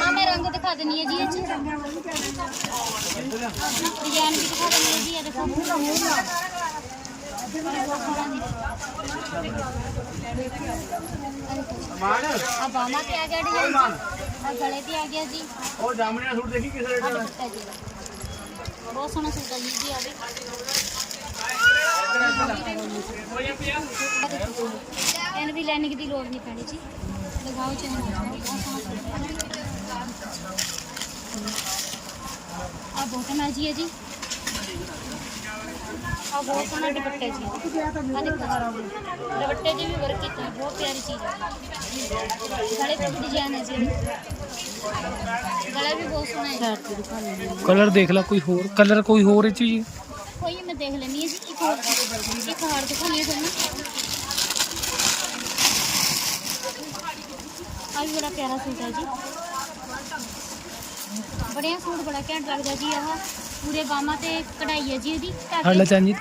ਹਾਂ ਮੈਂ ਰੰਗ ਦਿਖਾ ਦਿੰਨੀ ਹੈ ਜੀ ਇਹ ਚ। ਡਿਜ਼ਾਈਨ ਵੀ ਦਿਖਾ ਦਿੰਨੀ ਹੈ ਜੀ ਇਹ ਦੇਖੋ। ਆ ਬਾਹਾਂ ਤੇ ਆ ਗਿਆ ਡਿਜ਼ਾਈਨ ਆ ਗਲੇ ਤੇ ਆ ਗਿਆ ਜੀ। ਉਹ ਜਾਮਣੇ ਦਾ ਸੂਟ ਦੇਖੀ ਕਿਸ ਰੇਟ ਦਾ? ਬਹੁਤ ਸੋਹਣਾ ਸੂਟ ਹੈ ਜੀ ਜੀ ਆ ਵੀ ਇਹਨੂੰ ਵੀ ਲੈਣੇ ਦੀ ਲੋੜ ਨਹੀਂ ਪੈਣੀ ਜੀ ਲਗਾਓ ਚਾਹੇ ਨਾ ਲਗਾਓ, ਬਹੁਤ ਸੋਹਣਾ ਸੂਟ ਆ ਬੋਟਮ ਹੈ ਜੀ ਇਹ ਜੀ ਆ ਬਹੁਤ ਸੋਹਣਾ ਦੁਪੱਟਾ ਜੀ ਆ ਦੇਖੋ ਦੁਪੱਟੇ ਦੀ ਵੀ ਵਰਕ ਕੀਤੀ ਹੈ, ਬਹੁਤ ਪਿਆਰੀ ਚੀਜ਼ ਹੈ ਗਲੇ ਤੇ ਵੀ ਡਿਜ਼ਾਈਨ ਹੈ ਜੀ ਇਹਦੇ। ਗਲਾ ਵੀ ਬਹੁਤ ਸੋਹਣਾ ਹੈ ਸ਼ਰਟ ਤੇ ਦਿਖਾ ਲੈਣੀ ਕਲਰ ਦੇਖ ਲੈ ਕੋਈ ਹੋਰ. ਕਲਰ ਕੋਈ ਹੋਰ ਇਹ ਚ ਕੋਈ ਮੈਂ ਦੇਖ ਲੈਣੀ ਹੈ ਜੀ ਇੱਕ ਹੋਰ ਇੱਕ ਹੋਰ ਦਿਖਾਣੀ ਹੈ ਤੁਹਾਨੂੰ। ਆ ਵੀ ਬੜਾ ਪਿਆਰਾ ਸੂਟ ਹੈ ਜੀ। ਬੜਿਆ ਸੂਟ ਬੜਾ ਘੈਂਟ ਲੱਗਦਾ ਜੀ ਆਹ ਪੂਰੇ ਬਾਹਾਂ ਤੇ ਕਢਾਈ ਹੈ ਜੀ ਇਹਦੀ ਲੈ ਚਾਂਜੀ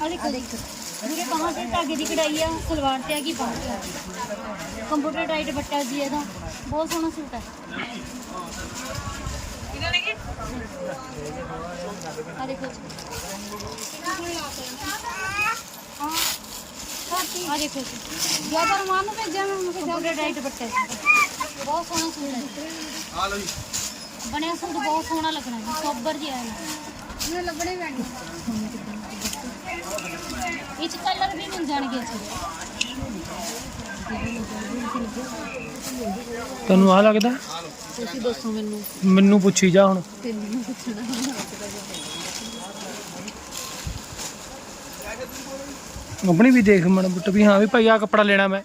ਆ ਦੇਖੋ ਦੇਖੋ ਪੂਰੇ ਬਾਹਾਂ ਤੇ ਧਾਗੇ ਦੀ ਕਢਾਈ ਆ ਸਲਵਾਰ ਤੇ ਆ ਗਈ ਬਾਹਾਂ ਤੇ। ਆ ਗਈ ਕੰਪਿਊਟਰ ਟਾਈਟ ਬੱਟਾ ਜੀ ਇਹਦਾ ਬਹੁਤ ਸੋਹਣਾ ਸੂਟ ਹੈ। ਆ ਦੇਖੋ ਆ ਦੇਖੋ ਜ਼ਿਆਦਾ ਰਮਾਨ ਨੂੰ ਭੇਜਾਂ ਮੈਂ ਕੰਪਿਊਟਰ ਟਾਈਟ ਬੱਟਾ। ਜੀ ਬਹੁਤ ਸੋਹਣਾ ਸੂਟ ਹੈ। ਆ ਲਓ ਜੀ। ਬਣਿਆ ਸੂਟ ਬਹੁਤ ਸੋਹਣਾ ਲੱਗਣਾ ਜੀ ਸੋਬਰ ਜਿਹਾ ਹੈ। ਇਹਨੂੰ ਲੱਭਣੇ ਪੈਣੇ। ਇਹ ਚ ਕਲਰ ਵੀ ਮਿਲ ਜਾਣਗੇ ਜੀ ਤੈਨੂੰ ਆ ਲੱਗਦਾ ਤੁਸੀਂ ਦੱਸੋ ਮੈਨੂੰ। ਮੈਨੂੰ ਪੁੱਛੀ ਜਾ ਹੁਣ। ਤੈਨੂੰ ਪੁੱਛਣਾ। ਆਪਣੀ ਵੀ ਦੇਖ ਮਨ ਬੁੱਟ ਵੀ ਹਾਂ ਵੀ ਭਾਈ ਆ ਕੱਪੜਾ ਲੈਣਾ ਮੈਂ।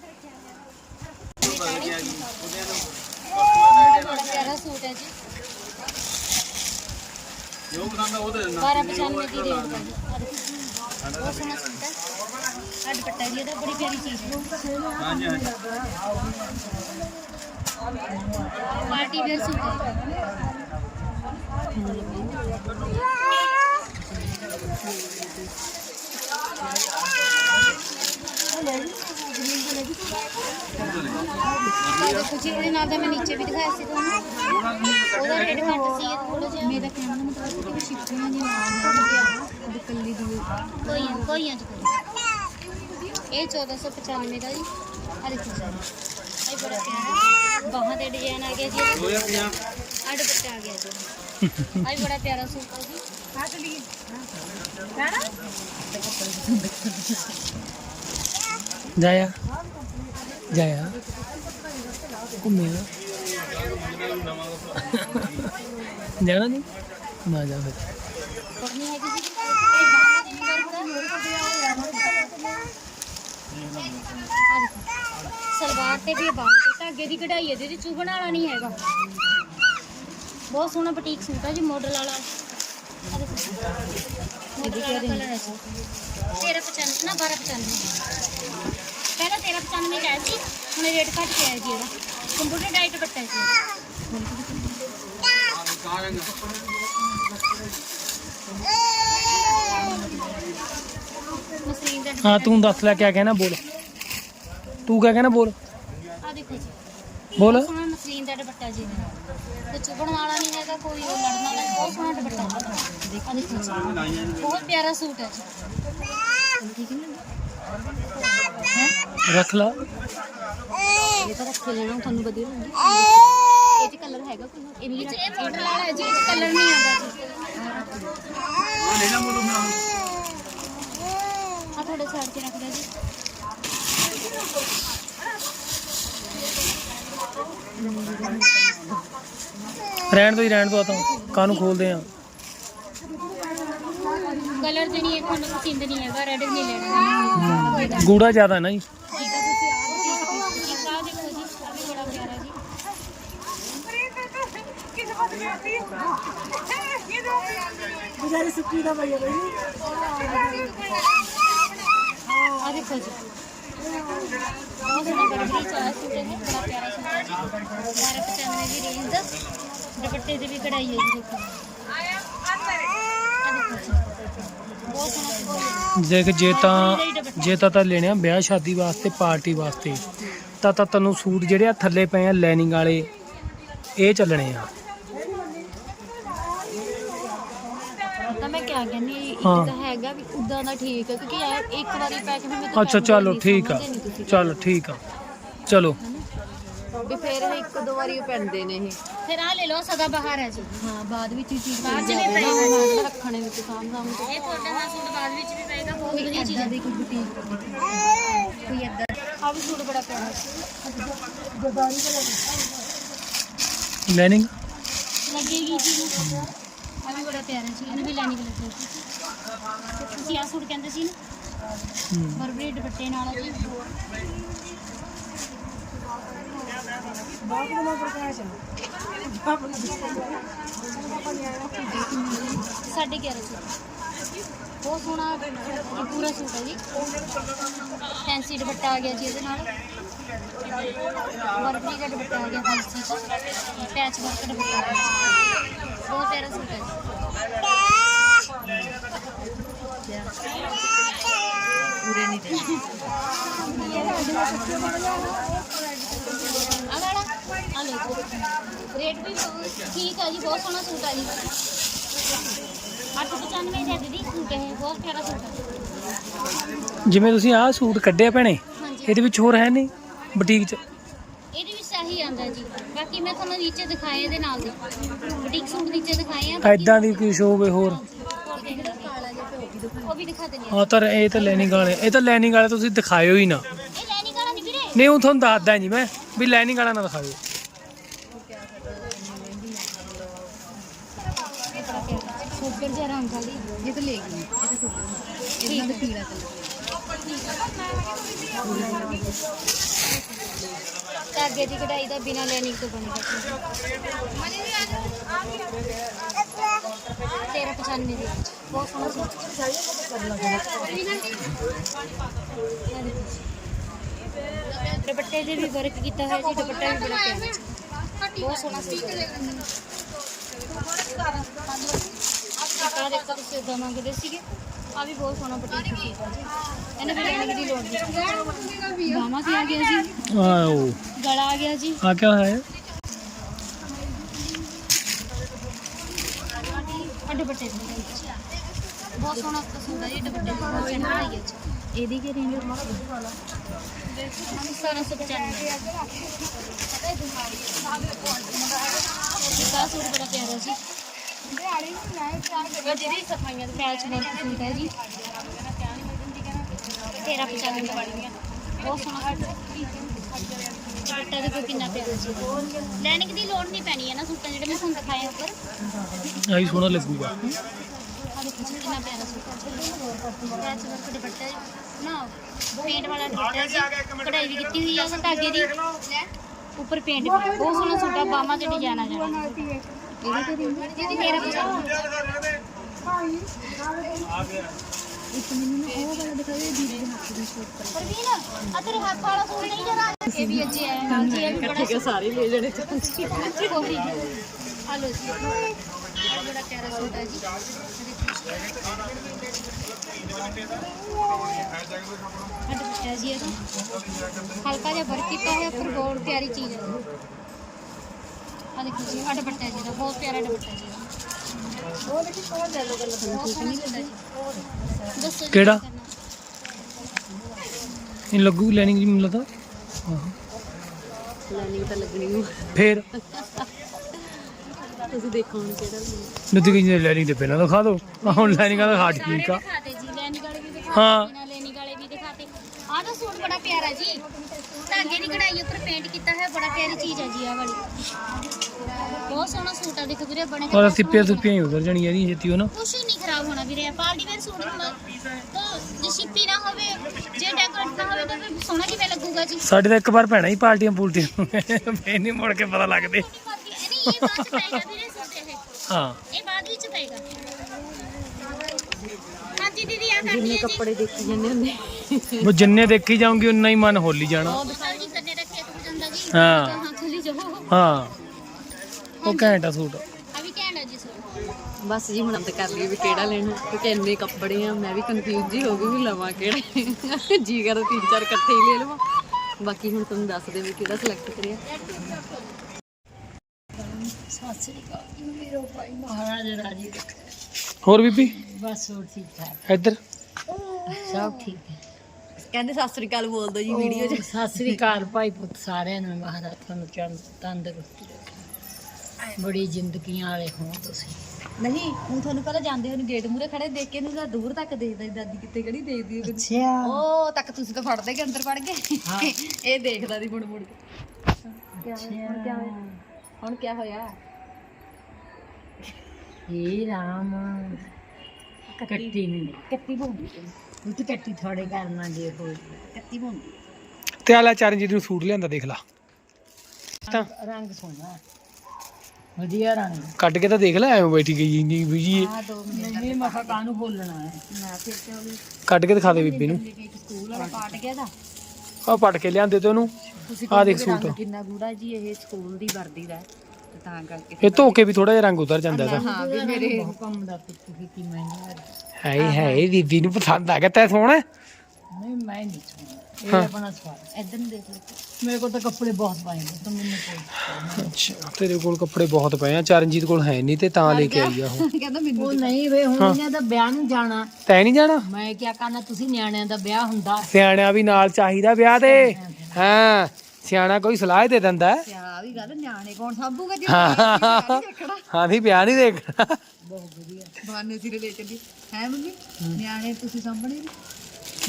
ਪਿਆਰਾ ਸੂਟ ਹੈ ਜੀ। ਜੋ ਪਸੰਦ ਆ ਉਹ ਦੇ ਦੇਣਾ 1295 ਦੀ ਰੇਂਜ ਹੈ। ਬਹੁਤ ਸੋਹਣਾ ਸੂਟ ਹੈ। ਆ ਦੁਪੱਟਾ ਇਹਦਾ ਬੜੀ ਪਿਆਰੀ ਚੀਜ਼ ਹੈ। ਹਾਂਜੀ ਹਾਂਜੀ। ਪਾਰਟੀ ਵੇਅਰ ਸੂਟ ਹੈ ਆਹ ਦੇਖੋ ਜੀ ਇਹਦੇ ਨਾਲ ਦਾ ਮੈਂ ਨੀਚੇ ਵੀ ਦਿਖਾਇਆ ਸੀ ਤੁਹਾਨੂੰ ਉਹਦਾ ਰੇਟ ਘੱਟ ਸੀ ਇਹ ਥੋੜਾ ਜਿਹਾ ਮੇਰਾ ਕਹਿਣ ਦਾ ਮਤਲਬ ਕਿ ਸ਼ਿਪੀਆਂ ਦੀ ਨਾਲ ਉਹਦੀ ਕੱਲੀ ਦੀ ਕੋਈਆਂ ਕੋਈਆਂ ਚ ਕੋਈ ਇਹ 1495 ਦਾ ਜੀ ਆ ਦੇਖੋ ਜੀ ਇਹ ਬੜਾ ਪਿਆਰਾ ਬਾਹਾਂ ਤੇ ਡਿਜ਼ਾਈਨ ਆ ਗਿਆ ਜੀ ਇਹਦਾ। 2050 ਆ ਦੁਪੱਟਾ ਆ ਗਿਆ ਜੀ ਆ ਵੀ ਬੜਾ ਪਿਆਰਾ ਸੂਟ ਹੈ ਜੀ ਜਾਇਆ ਜਾਇਆ ਘੁੰਮੇਗਾ ਜਾਣਾ ਨਹੀਂ ਨਾ ਜਾ ਫਿਰ ਪੜਨੀ ਹੈ ਕਿਸੇ ਦੀ ਇਹ ਬਾਹਾਂ ਦੇ ਵਰਕ ਸਲਵਾਰ ਤੇ ਧਾਗੇ ਦੀ ਕਢਾਈ ਹੈ ਜਿਹਦੇ ਚੁਭਣ ਵਾਲਾ ਨਹੀਂ ਹੈਗਾ। ਬਹੁਤ ਸੋਹਣਾ ਬੁਟੀਕ ਸੂਟ ਹੈ ਜੀ ਮਾਡਲ ਵਾਲਾ। ਆਹ ਦੇਖੋ। ਮਾਡਲ ਵਾਲਾ ਕਲਰ ਹੈ ਜੀ। 1395 ਨਾ 1295 ਪਹਿਲਾਂ 1395 ਕਿਹਾ ਸੀ ਹੁਣ ਰੇਟ ਘੱਟ ਗਿਆ ਹੈ ਜੀ ਇਹਦਾ। ਕੰਪਿਊਟਰ ਡਾਈਟ ਬੱਟਾ ਹੈ ਜੀ ਕਹਾਂ ਰੰਗ ਮਸਲੀਨ ਦਾ ਹਾਂ ਤੂੰ ਦੱਸ ਲੈ ਕਿਆ ਕਹਿਣਾ ਬੋਲ। ਤੂੰ ਕਿਆ ਕਹਿਣਾ ਬੋਲ। ਬੋਲ। ਸੋਹਣਾ ਮਸਲੀਨ ਦਾ ਦੁਪੱਟਾ ਜੀ ਇਹਦਾ। ਤੇ ਚੁਭਣ ਵਾਲਾ ਨਹੀਂ ਹੈਗਾ ਕੋਈ ਉਹ ਲੜਨ ਵਾਲਾ ਨਹੀਂ, ਬਹੁਤ ਸੋਹਣਾ ਦੁਪੱਟਾ। ਜੀ ਆ ਦੇਖੋ ਜੀ। ਬਹੁਤ ਪਿਆਰਾ ਸੂਟ ਹੈ ਜੀ। ਰੱਖ ਲਾ। ਇਹ ਤਾਂ ਰੱਖੇ ਲੈਣਾ ਤੁਹਾਨੂੰ ਵਧੀਆ ਲੱਗੀ ਇਹ ਚ ਕਲਰ ਹੈਗਾ ਕੋਈ? ਇਹ 'ਚ ਇਹ ਮਾਡਲ ਵਾਲਾ ਹੈ ਜੀ ਇਹ 'ਚ ਕਲਰ ਨਹੀਂ ਆਉਂਦਾ ਜੀ। ਆ ਲੈਣਾ ਮੁੱਲ ਬਣਾ ਆ ਤੁਹਾਡੇ ਸਾਈਡ ਤੇ ਰੱਖ ਦਿਓ ਜੀ। ਰਹਿਣ ਦੋ ਹੀ ਰਹਿਣ ਦੋ ਤਾਂ ਕਾਹਨੂੰ ਖੋਲਦੇ ਆ? ਕਲਰ ਤੇ ਨਹੀਂ ਇਹ ਤੁਹਾਨੂੰ ਪਸੰਦ ਨਹੀਂ ਹੈਗਾ ਰੈੱਡ ਨਹੀਂ ਲੈਣਾ। ਗੂੜਾ ਜ਼ਿਆਦਾ ਨਾ ਜੀ। ਠੀਕ ਹੈ ਤੁਸੀਂ ਆਪ ਬੁਟੀਕ ਆ ਦੇਖੋ ਜੀ ਆ ਵੀ ਬੜਾ ਪਿਆਰਾ ਜੀ ਆ ਦੇਖੋ ਜੀ। ਬਹੁਤ ਸੋਹਣਾ ਬੜਾ ਚਾਹ ਸੂਟ ਹੈ ਬੜਾ ਪਿਆਰਾ ਸੂਟ ਹੈ ਜੀ 1295 ਦੀ ਰੇਂਜ ਦਾ ਦੁਪੱਟੇ ਤੇ ਵੀ ਕਢਾਈ ਹੈ ਜੀ ਦੇਖੋ ਆ ਦੇਖੋ ਜੀ ਬਹੁਤ ਸੋਹਣਾ ਦੇਖ ਜੇ ਤਾਂ ਜੇ ਤਾਂ ਤਾਂ ਲੈਣੇ ਆ ਵਿਆਹ, ਸ਼ਾਦੀ ਵਾਸਤੇ, ਪਾਰਟੀ ਵਾਸਤੇ। ਤਾਂ ਤਾਂ ਤੈਨੂੰ ਸੂਟ ਜਿਹੜੇ ਆ ਥੱਲੇ ਪਏ ਆ ਲਾਈਨਿੰਗ ਵਾਲੇ, ਇਹ ਚੱਲਣੇ ਆ। ਤਾਂ ਮੈਂ ਕਿਆ ਕਹਿੰਦੀ ਇੱਕ ਹਾਂ। ਤਾਂ ਹੈਗਾ ਵੀ ਉਦਾਂ ਦਾ ਠੀਕ ਹੈ ਕਿਉਂਕਿ ਯਾਰ ਇੱਕ ਵਾਰੀ ਪੈ ਕੇ ਮੈਂ ਅੱਛਾ ਚਲੋ ਠੀਕ ਆ। ਚਲੋ ਠੀਕ ਆ। ਚਲੋ। ਵੀ ਫਿਰ ਇਹ ਇੱਕ ਦੋ ਵਾਰੀ ਉਹ ਪੈਂਦੇ ਨੇ ਇਹ। ਫਿਰ ਆ ਲੈ ਲਓ ਸਦਾ ਬਹਾਰ ਹੈ ਜੀ ਹਾਂ ਬਾਅਦ ਵਿੱਚ ਹੀ ਚੀਜ਼ ਬਾਅਦ ਚ ਵੀ ਪਏਗਾ। ਪਏਗਾ ਰੱਖਣੇ ਵਿੱਚ ਸਾਂਭ ਸਾਂਭ ਕੇ ਇਹ ਤੁਹਾਡਾ ਦਾ ਸੂਟ ਬਾਅਦ ਵਿੱਚ ਵੀ ਪਏਗਾ ਬਹੁਤ ਕੋਈ ਵਧੀਆ ਚੀਜ਼ ਏਦਾਂ ਹੈ ਦੀ ਕੋਈ ਬੁਟੀਕ ਕੋਈ ਏਦਾਂ ਆ ਵੀ ਸੂਟ ਬੜਾ ਪਿਆਰਾ। ਹੈ ਲਾਈਨਿੰਗ ਲੱਗੇਗੀ ਜੀ। ਆ ਵੀ ਬੜਾ ਪਿਆਰਾ ਜੀ ਇਹਨੂੰ ਵੀ ਲੈਣੀ ਲੱਗੇਗੀ ਤੁਸੀਂ ਆ ਸੂਟ ਕਹਿੰਦੇ ਸੀ ਨਾ ਬਰਬਰੀ ਦੁਪੱਟੇ ਨਾਲ। ਆ ਜੀ ਸਾਢੇ 11 ਸੌ। ਬਹੁਤ ਸੋਹਣਾ ਪੂਰਾ ਸੂਟ ਹੈ ਜੀ। ਫੈਂਸੀ ਦੁਪੱਟਾ ਆ ਗਿਆ ਜੀ ਇਹਦੇ ਨਾਲ। ਵਰਕੀ ਦਾ ਦੁਪੱਟਾ ਆ ਗਿਆ ਫੈਂਸੀ ਦਾ। ਪੈਚ ਵਰਕ ਦਾ ਦੁਪੱਟਾ ਬਹੁਤ ਪਿਆਰਾ ਸੂਟ ਹੈ ਪੂਰੇ ਨਹੀਂ ਦੇ ਆ ਵਾਲਾ ਆ ਲਓ ਰੇਟ ਵੀ ਠੀਕ ਆ ਜੀ ਬਹੁਤ ਸੋਹਣਾ ਸੂਟ ਆ ਜੀ 895 ਦਾ ਦੀਦੀ ਸੂਟ ਹੈ ਇਹ, ਬਹੁਤ ਪਿਆਰਾ ਸੂਟ ਹੈ ਜਿਵੇਂ ਤੁਸੀਂ ਆਹ ਸੂਟ ਕੱਢਿਆ ਭੈਣੇ ਹਾਂਜੀ। ਇਹਦੇ ਵਿੱਚ ਹੋਰ ਹੈ ਨਹੀਂ ਬੁਟੀਕ 'ਚ? ਇਹਦੇ ਵਿੱਚ ਸਹੀ ਆਂਦਾ ਜੀ। ਬਾਕੀ ਮੈਂ ਤੁਹਾਨੂੰ ਨੀਚੇ ਦਿਖਾਏ ਇਹਦੇ ਨਾਲ ਦੇ। ਬੁਟੀਕ ਸੂਟ ਨੀਚੇ ਦਿਖਾਏ ਆ ਐਦਾਂ ਦੀ ਕੁਝ ਹੋਵੇ ਹੋਰ? ਉਹ ਵੀ ਦਿਖਾ ਦਿੰਦੇ ਹਾਂ ਤਾਂ ਇਹ ਤਾਂ ਲੈਨਿੰਗ ਵਾਲੇ ਇਹ ਤਾਂ ਲੈਨਿੰਗ ਵਾਲੇ ਤੁਸੀਂ ਦਿਖਾਇਓ ਹੀ ਨਾ। ਨਹੀਂ ਵੀਰੇ ਨਹੀਂ ਉਹ ਤੁਹਾਨੂੰ ਦੱਸਦਾ ਜੀ ਮੈਂ, ਵੀ ਲੈਨਿੰਗ ਵਾਲਾ ਨਾ ਦਿਖਾਇਓ ਸੁਪਰ ਜਿਹਾ ਰੰਗ ਵਾਲੀ, ਇਹ ਤਾਂ ਲੈ ਗਈ। ਇਹ ਤਾਂ ਟੁੱਟ ਇਹਨਾਂ ਦਾ ਪੀਲਾ ਕਲਰ ਧਾਗੇ ਦੀ ਕਢਾਈ ਦਾ ਬਿਨਾ ਲੈਨਿੰਗ ਤੋਂ ਬਣੇਗਾ ਤੇਰਾ ਪਛਾਨਵੇਂ ਦੀ ਬਹੁਤ ਸੋਹਣਾ ਸੂਟ ਦੁਪੱਟੇ ਦੇ ਵੀ ਵਰਕ ਕੀਤਾ ਹੋਇਆ ਜੀ ਦੁਪੱਟਾ ਵੀ ਬੜਾ ਪਿਆਰਾ ਬਹੁਤ ਸੋਹਣਾ ਸੂਟ ਹੈ ਆ ਦੇਖੋ ਤੁਸੀਂ ਉਦਾਂ ਮੰਗਦੇ ਸੀਗੇ। ਆ ਵੀ ਬਹੁਤ ਸੋਹਣਾ ਬੁਟੀਕ ਜੀ। ਇਹਨਾਂ ਦੀ ਲੈਣਿੰਗ ਦੀ ਲੋੜ ਨਹੀਂ ਬਾਹਾਂ ਤੇ ਆ ਗਿਆ ਜੀ। ਆਓ। ਗਲਾ ਆ ਗਿਆ ਜੀ। ਆ ਕੀ ਹੈ ਆ ਦੁਪੱਟੇ ਬਹੁਤ ਸੋਹਣਾ ਹੈ ਜੀ ਦੁਪੱਟੇ ਬਹੁਤ ਸੋਹਣੀ ਹੈ ਜੀ। ਇਹਦੀ ਕੀ ਰੇਂਜ ਹੈ 1795 ਦਾ ਸੂਟ ਬੜਾ ਪਿਆਰਾ ਜੀ ਇਹ ਜਿਹੜੀ ਸਫਾਈਆਂ ਦੇ ਸੂਟ ਹੈ ਜੀ। ਤੇਰਾ ਪਛਾਣ ਬਣ ਗਿਆ ਬਹੁਤ ਸੋਹਣਾ ਦੁਪੱਟਾ ਦੇਖੋ ਕਿੰਨਾ ਪਿਆਰਾ ਜੀ ਲੈਨਿੰਗ ਦੀ ਲੋੜ ਨਹੀਂ ਪੈਣੀ ਹੈ ਨਾ ਸੂਟਾਂ ਜਿਹੜੇ ਮੈਂ ਤੁਹਾਨੂੰ ਦਿਖਾਏ ਉੱਪਰ। ਆਹੀ ਸੋਹਣਾ ਲੱਗੂਗਾ। ਆਹ ਦੇਖੋ ਜੀ ਕਿੰਨਾ ਪਿਆਰਾ ਸੂਟ ਹੈ ਪੈਚ ਵਰਕ ਦੁਪੱਟਾ ਜੀ। ਨਾ ਪੇਂਟ ਵਾਲਾ ਦੁਪੱਟਾ ਜੀ ਕਢਾਈ ਵੀ ਕੀਤੀ ਹੋਈ ਆ ਧਾਗੇ ਦੀ। ਉੱਪਰ ਪੇਂਟ ਵੀ ਬਹੁਤ ਸੋਹਣਾ ਸੂਟ ਆ ਬਾਹਾਂ ਤੇ ਡਿਜ਼ਾਈਨ ਆ ਜਾਣਾ। ਇਹਦੀ ਤੇ ਰਿੰਗ ਜਿਹਦੀ ਮੇਰਾ ਪਸੰਦ ਇੱਕ ਮੈਨੂੰ ਉਹ ਵਾਲਾ ਇਹ ਦੀਦੀ ਦੇ ਹੱਥ ਦੀ ਸੂਟ ਪਰ ਪਰਵੀਨ ਆ ਤੇਰੇ ਹੱਥ ਵਾਲਾ ਸੂਟ ਨਹੀਂ ਜਰਾ। ਇਹ ਵੀ ਅੱਜੇ ਆਇਆ ਹਾਂਜੀ ਇਹ ਵੀ ਬੜਾ ਸਾਰੇ ਲੈ ਜਣੇ। ਕੋਹਰੀ ਆ ਲੋ ਜੀ ਇਹ ਬੜਾ ਪਿਆਰਾ ਸੂਟ ਹੈ ਜੀ ਹੱਡ ਪਿਆ ਜੀ ਇਹਦਾ ਹਲਕਾ ਜਿਹਾ ਵਰਕ ਕੀਤਾ ਹੋਇਆ ਪਰ ਬਹੁਤ ਪਿਆਰੀ ਚੀਜ਼ ਹੈ ਆ ਦੇਖੋ ਜੀ ਆ ਦੁਪੱਟਾ ਜੀ ਦਾ ਬਹੁਤ ਪਿਆਰਾ ਦੁਪੱਟਾ ਜੀ ਇਹਦਾ। ਬਹੁਤ ਸੋਹਣਾ ਸੂਟ ਹੈ ਜੀ। ਦੱਸੋ ਜੀ ਕਿਹੜਾ? ਇਹ ਲੱਗੂ ਲੈਨਿੰਗ ਜੀ ਤਾਂ ਲੱਗਣੀ ਓ। ਫੇਰ? ਤੁਸੀਂ ਦੇਖੋ ਹੁਣ ਕਿਹੜਾ ਲੈਣਾ। ਨਦੀ ਕਿੰਨੇ ਲੈਨਿੰਗ ਤੇ ਪਹਿਲਾਂ ਦਿਖਾ ਦਿਓ। ਆਹ ਹੁਣ ਲੈਨਿੰਗ ਦਾ ਸਾਰੇ ਠੀਕ ਆ। ਜੀ। ਹਾਂ। ਆਹ ਤਾਂ ਸੂਟ ਬੜਾ ਪਿਆਰਾ ਜੀ। ਧਾਗੇ ਦੀ ਕਢਾਈ ਉੱਪਰ ਪੇਂਟ ਕੀਤਾ ਹੈ ਬੜਾ ਪਿਆਰੀ ਚੀਜ਼ ਹੈ ਜੀ ਆਹ ਵਾਲੀ। ਬਹੁਤ ਸੋਹਣਾ ਸੂਟ ਆ ਦੇਖੋ ਵੀਰੇ ਬਣੇ ਔਰ ਸਿੱਪੀਆਂ ਸੁੱਪੀਆਂ ਹੀ ਉਧਰ ਜਾਣੀਆਂ ਇਹਦੀ ਛੇਤੀ ਹੋ ਨਾ। ਕੁਛ ਨਹੀਂ ਖਰਾਬ ਹੋਣਾ ਵੀਰੇ ਪਾਰਟੀ ਵੇਅਰ ਸੂਟ ਹੁੰਦਾ ਤਾਂ ਜੇ ਸ਼ਿੱਪੀ ਨਾ ਹੋਵੇ ਜੇ ਡੈਕੋਰੇਟ ਨਾ ਹੋਵੇ ਤਾਂ ਫਿਰ ਸੋਹਣਾ ਕਿਵੇਂ ਲੱਗੂਗਾ ਜੀ? ਸਾਡੇ ਤਾਂ ਇੱਕ ਵਾਰ ਭੈਣਾ ਹੀ ਪਾਰਟੀਆਂ ਪੂਲਟੀਆਂ ਫੇਰ ਨਹੀਂ ਮੁੜ ਕੇ ਪਤਾ ਲੱਗਦੇ। ਨਹੀਂ ਇਹ ਬਾਅਦ ਚ ਪਏਗਾ ਵੀਰੇ ਸੂਟ ਇਹ। ਹਾਂ। ਇਹ ਬਾਅਦ ਵਿੱਚ ਪਏਗਾ। ਹਾਂਜੀ ਦੀਦੀ ਆ ਕਰਦੀ ਜਿੰਨੇ ਕੱਪੜੇ ਦੇਖੀ ਜਾਂਦੇ ਹੁੰਦੇ। ਉਹ ਜਿੰਨੇ ਦੇਖੀ ਜਾਉਂਗੀ ਉਨਾ ਹੀ ਮਨ ਹੋਲੀ ਜਾਣਾ। ਦਾ ਖੇਤ ਹੋ ਜਾਂਦਾ ਜੀ। ਹਾਂ। ਹਾਂ ਖੁੱਲੀ ਜਾਓ। ਹਾਂ। ਉਹ ਘੈਂਟਾ ਸੂਟ। ਆ ਵੀ ਕਹਿਣਾ ਜੀ ਸੂਟ। ਬਸ ਜੀ ਹੁਣ ਅੰਤ ਕਰ ਲਈ ਵੀ ਕਿਹੜਾ ਲੈਣਾ। ਕਿਉਂਕਿ ਇੰਨੇ ਕੱਪੜੇ ਆ ਮੈਂ ਵੀ ਕਨਫਿਊਜ਼ ਜੀ ਹੋ ਗਈ ਵੀ ਲਵਾਂ ਕਿਹੜਾ। ਜੀ ਕਰ ਤਿੰਨ ਚਾਰ ਇਕੱਠੇ ਹੀ ਲੈ ਲਵਾਂ। ਬਾਕੀ ਹੁਣ ਤੁਹਾਨੂੰ ਦੱਸ ਦੇ ਵੀ ਕਿਹੜਾ ਸਿਲੈਕਟ ਕਰਿਆ। ਹੋਰ ਬੀਬੀ? ਬਸ ਹੋਰ ਠੀਕ ਠਾਕ। ਇੱਧਰ? ਸਭ ਠੀਕ ਹੈ। ਕਹਿੰਦੇ ਸਤਿ ਸ੍ਰੀ ਅਕਾਲ ਬੋਲ ਦੋ ਜੀ ਵੀਡੀਓ 'ਚ। ਸਤਿ ਸ੍ਰੀ ਅਕਾਲ ਭਾਈ ਪੁੱਤ ਸਾਰਿਆਂ ਨੂੰ ਮਹਾਰਾਜ ਤੁਹਾਨੂੰ ਚੜ੍ਹ ਤੰਦਰੁਸਤੀ ਰੱਖੇ। ਬੜੀ ਜ਼ਿੰਦਗੀਆਂ ਵਾਲੇ ਹੋ ਤੁਸੀਂ। ਨਹੀਂ ਹੁਣ ਤੁਹਾਨੂੰ ਪਹਿਲਾਂ ਜਾਂਦੇ ਹੋ ਗੇਟ ਮੂਰੇ ਖੜੇ ਦੇਖ ਕੇ ਨੂੰ ਦੂਰ ਤੱਕ ਦੇਖਦਾ ਦਾਦੀ ਕਿੱਥੇ ਖੜੀ ਦੇਖਦੀ ਹੈ ਅੱਛਾ। ਉਹ ਤੱਕ ਤੁਸੀਂ ਤਾਂ ਫੜਦੇ ਕਿ ਅੰਦਰ ਵੜ ਗਏ ਇਹ ਦੇਖਦਾ ਸੀ ਮੁੜ ਮੁੜ ਕੇ। ਹੁਣ ਕਿਆ ਹੋਇਆ? ਹੁਣ ਕਿਆ ਹੋਇਆ ਇਹ ਰਾਮ। ਕੱਟੀ ਨਹੀਂ। ਕੱਤੀ ਭੁੰਦੀ ਉਹ ਤੇ ਕੱਟੀ ਥੋੜੇ ਕਰਨਾ ਜੇ ਹੋਈ ਕੱਤੀ ਭੁੰਦੀ ਤੇ ਆਲਾ ਚਰਨਜੀਤ ਨੂੰ ਸੂਟ ਲਿਆਂਦਾ ਦੇਖ ਲਾ। ਤਾਂ ਰੰਗ ਸੋਹਣਾ। ਵਧੀਆ ਰੰਗ। ਕੱਢ ਕੇ ਤਾਂ ਦੇਖ ਲੈ ਐਵੇਂ ਬੈਠੀ ਗਈ ਇੰਨੀ ਬੀਜੀ ਆ ਦੋ ਮਿੰਟ ਨਹੀਂ ਮਖਾ ਕਾਨੂੰ ਬੋਲਣਾ ਹੈ? ਮੈਂ ਫਿਰ ਤੇ ਉਹ ਕੱਢ ਕੇ ਦਿਖਾ ਦੇ ਬੀਬੀ ਨੂੰ। ਇੱਕ ਸਕੂਲ ਵਾਲਾ ਪਾਟ ਗਿਆ ਦਾ ਆ ਪੜ ਕੇ ਲਿਆਂਦੇ ਤੇ ਉਹਨੂੰ। ਆਹ ਦੇਖ ਸੂਟ। ਕਿੰਨਾ ਗੂੜਾ ਜੀ ਇਹ ਸਕੂਲ ਦੀ ਵਰਦੀ ਦਾ ਹੈ, ਤੇ ਤਾਂ ਕਰਕੇ ਇਹ ਧੋ ਕੇ ਵੀ ਥੋੜਾ ਜਿਹਾ ਰੰਗ ਉਤਰ ਜਾਂਦਾ ਇਹਦਾ ਹਾਂ ਵੀ ਮੇਰੇ ਬਹੁਤ ਕੰਮ ਦਾ ਪੁੱਤ ਕੀਤੀ ਮੈਨੂੰ ਹੈ ਹੀ ਹੈ ਇਹ ਬੀਬੀ ਨੂੰ ਪਸੰਦ ਆ ਗਿਆ ਤੈ ਸੋਹਣਾ ਨਹੀਂ ਮੈਂ ਨਹੀਂ ਸੁਣਦਾ ਇਹ ਆਪਣਾ ਸਵਾਲ ਇਦਾਂ ਨੂੰ ਦੇਖ ਲਓ। ਮੇਰੇ ਕੋਲ ਤਾਂ ਕੱਪੜੇ ਬਹੁਤ ਪਾਏ ਨੇ ਤਾਂ ਮੈਨੂੰ ਕੋਈ ਅੱਛਾ ਤੇਰੇ ਕੋਲ ਕੱਪੜੇ ਬਹੁਤ ਪਏ ਆ। ਚਰਨਜੀਤ ਕੋਲ ਹੈ ਨਹੀਂ ਤੇ ਤਾਂ ਲੈ ਕੇ ਆਈ ਆ ਉਹ। [laughs] ਕਹਿੰਦਾ ਮੈਨੂੰ ਉਹ ਨਹੀਂ ਵੇ ਹੁਣ ਇਹਨਾਂ ਦਾ ਵਿਆਹ ਨੂੰ ਜਾਣਾ। ਤੈ ਨਹੀਂ ਜਾਣਾ? ਮੈਂ ਕੀ ਕਰਨਾ ਤੁਸੀਂ ਨਿਆਣਿਆਂ ਦਾ ਵਿਆਹ ਹੁੰਦਾ। ਸਿਆਣਿਆਂ ਵੀ ਨਾਲ ਚਾਹੀਦਾ ਵਿਆਹ ਤੇ। ਹਾਂ। ਸਿਆਣਾ ਕੋਈ ਸਲਾਹ ਹੀ ਦੇ ਦਿੰਦਾ ਹੈ। ਆ ਵੀ ਗੱਲ ਨਿਆਣੇ ਕੌਣ ਸਾਂਭੂਗਾ ਜੀ ਹਾਂ। ਹਾਂ ਵੀ ਵਿਆਹ ਨਹੀਂ ਦੇਖਣਾ। ਬਾਨੇ ਸਿਰੇ ਲੈ ਚੱਲੀ। ਹੈ ਮੰਮੀ ਨਿਆਣੇ ਤੁਸੀਂ ਸਾਂਭਣੇ ਨੀ?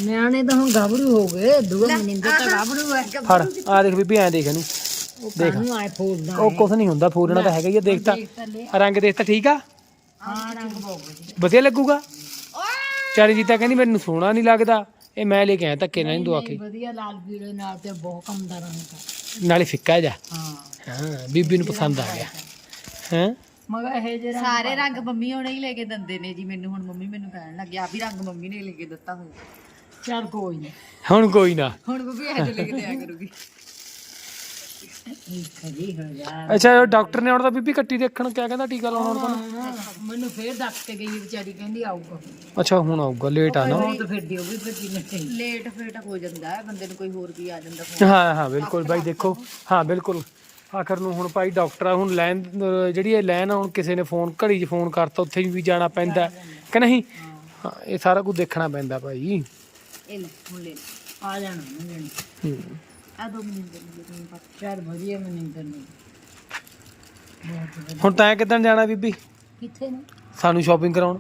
ਨਿਆਣੇ ਤਾਂ ਹੁਣ ਗੱਭਰੂ ਹੋ ਗਏ ਦੂਆ ਮਨਿੰਦਰ ਤਾਂ ਗੱਭਰੂ ਹੈ। ਫੜ ਆ ਦੇਖ ਬੀਬੀ ਐ ਦੇਖ ਇਹਨੂੰ। ਉਹ ਕਾਹਨੂੰ ਆਏ ਫੋਲਦਾ ਉਹ ਕੁਛ ਨਹੀਂ ਹੁੰਦਾ ਫੂਲਣਾ ਤਾਂ ਹੈਗਾ ਹੀ ਆ ਦੇਖ ਤਾਂ। ਰੰਗ ਦੇਖ ਤਾਂ ਠੀਕ ਆ? ਹਾਂ ਰੰਗ ਬਹੁਤ ਵਧੀਆ। ਲੱਗੂਗਾ? ਚਰਨਜੀਤ ਤਾਂ ਕਹਿੰਦੀ ਮੈਨੂੰ ਸੋਹਣਾ ਨਹੀਂ ਲੱਗਦਾ। ਇਹ ਮੈਂ ਲੈ ਕੇ ਆਇਆ ਧੱਕੇ ਨਾਲ ਨਹੀਂ ਕੇ। ਵਧੀਆ ਲਾਲ ਪੀਲੇ ਨਾਲ ਤੇ ਬਹੁਤ ਕੰਮ ਦਾ ਰੰਗ ਦਾ ਨਾਲੇ ਫਿੱਕਾ ਜਾ ਹਾਂ। ਹਾਂ ਬੀਬੀ ਨੂੰ ਪਸੰਦ ਆ ਗਿਆ। ਹੈ? ਮਗਰ ਇਹ ਜਿਹੜਾ ਸਾਰੇ ਰੰਗ ਮੰਮੀ ਹੋਣੇ ਹੀ ਲੈ ਕੇ ਦਿੰਦੇ ਨੇ ਜੀ ਮੈਨੂੰ ਹੁਣ ਮੰਮੀ ਮੈਨੂੰ ਕਹਿਣ ਲੱਗੇ ਆ ਵੀ ਰੰਗ ਮੰਮੀ ਨੇ ਲੈ ਕੇ ਦਿੱਤਾ ਹੋਇਆ। ਚੱਲ ਕੋਈ ਨਹੀਂ ਹੁਣ ਕੋਈ ਨਾ। ਹੁਣ ਮੰਮੀ ਇਹ ਜਿਹੇ ਲੈ ਕੇ ਦਿਆ ਕਰੂਗੀ। ਖਰੀ ਹੋ ਜਾ ਅੱਛਾ ਉਹ ਡਾਕਟਰ ਨੇ ਆਉਣਾ ਤਾਂ ਬੀਬੀ ਕੱਟੀ ਦੇਖਣ ਕਿਆ ਕਹਿੰਦਾ ਟੀਕਾ ਲਾਉਣਾ ਉਹਨਾਂ ਮੈਨੂੰ ਫੇਰ ਦੱਸ ਕੇ ਗਈ ਵਿਚਾਰੀ ਕਹਿੰਦੀ ਆਊਗਾ। ਅੱਛਾ ਹੁਣ ਆਊਗਾ ਲੇਟ ਆ ਨਾ। ਉਹ ਤਾਂ ਫਿਰ ਦਿਓ ਵੀ ਫਿਰ ਨਹੀਂ। ਲੇਟ ਫੇਟ ਹੋ ਜਾਂਦਾ ਹੈ ਬੰਦੇ ਨੂੰ ਕੋਈ ਹੋਰ ਵੀ ਆ ਜਾਂਦਾ phone। ਹਾਂ ਹਾਂ ਬਿਲਕੁਲ ਬਾਈ ਦੇਖੋ। ਹਾਂ ਬਿਲਕੁਲ। ਆਖਰ ਨੂੰ ਹੁਣ ਭਾਈ ਡਾਕਟਰ ਆ ਹੁਣ ਲਾਈਨ ਅਹ ਜਿਹੜੀ ਇਹ ਲਾਈਨ ਆ ਹੁਣ ਕਿਸੇ ਨੇ ਫੋਨ ਘੜੀ 'ਚ ਫੋਨ ਕਰਤਾ ਉੱਥੇ ਵੀ ਜਾਣਾ ਪੈਂਦਾ ਕਿ ਨਹੀਂ? ਹਾਂ ਇਹ ਸਾਰਾ ਕੁਝ ਦੇਖਣਾ ਪੈਂਦਾ ਭਾਈ। ਇਹ ਲੈ ਹੁਣ ਲੈ ਆ ਜਾਣਾ ਹੂੰ। ਆ ਦੋ ਮਿੰਟ ਦੇ ਲਈ ਤੁਹਾਨੂੰ ਪਤਾ ਚੱਲ ਵਧੀਆ ਮਨਿੰਦਰ ਨੇ ਬਹੁਤ ਵਧੀਆ ਹੁਣ ਤੈਂ ਕਿੱਦਣ ਜਾਣਾ ਬੀਬੀ? ਕਿੱਥੇ ਨੇ? ਸਾਨੂੰ ਸ਼ਾਪਿੰਗ ਕਰਾਉਣ।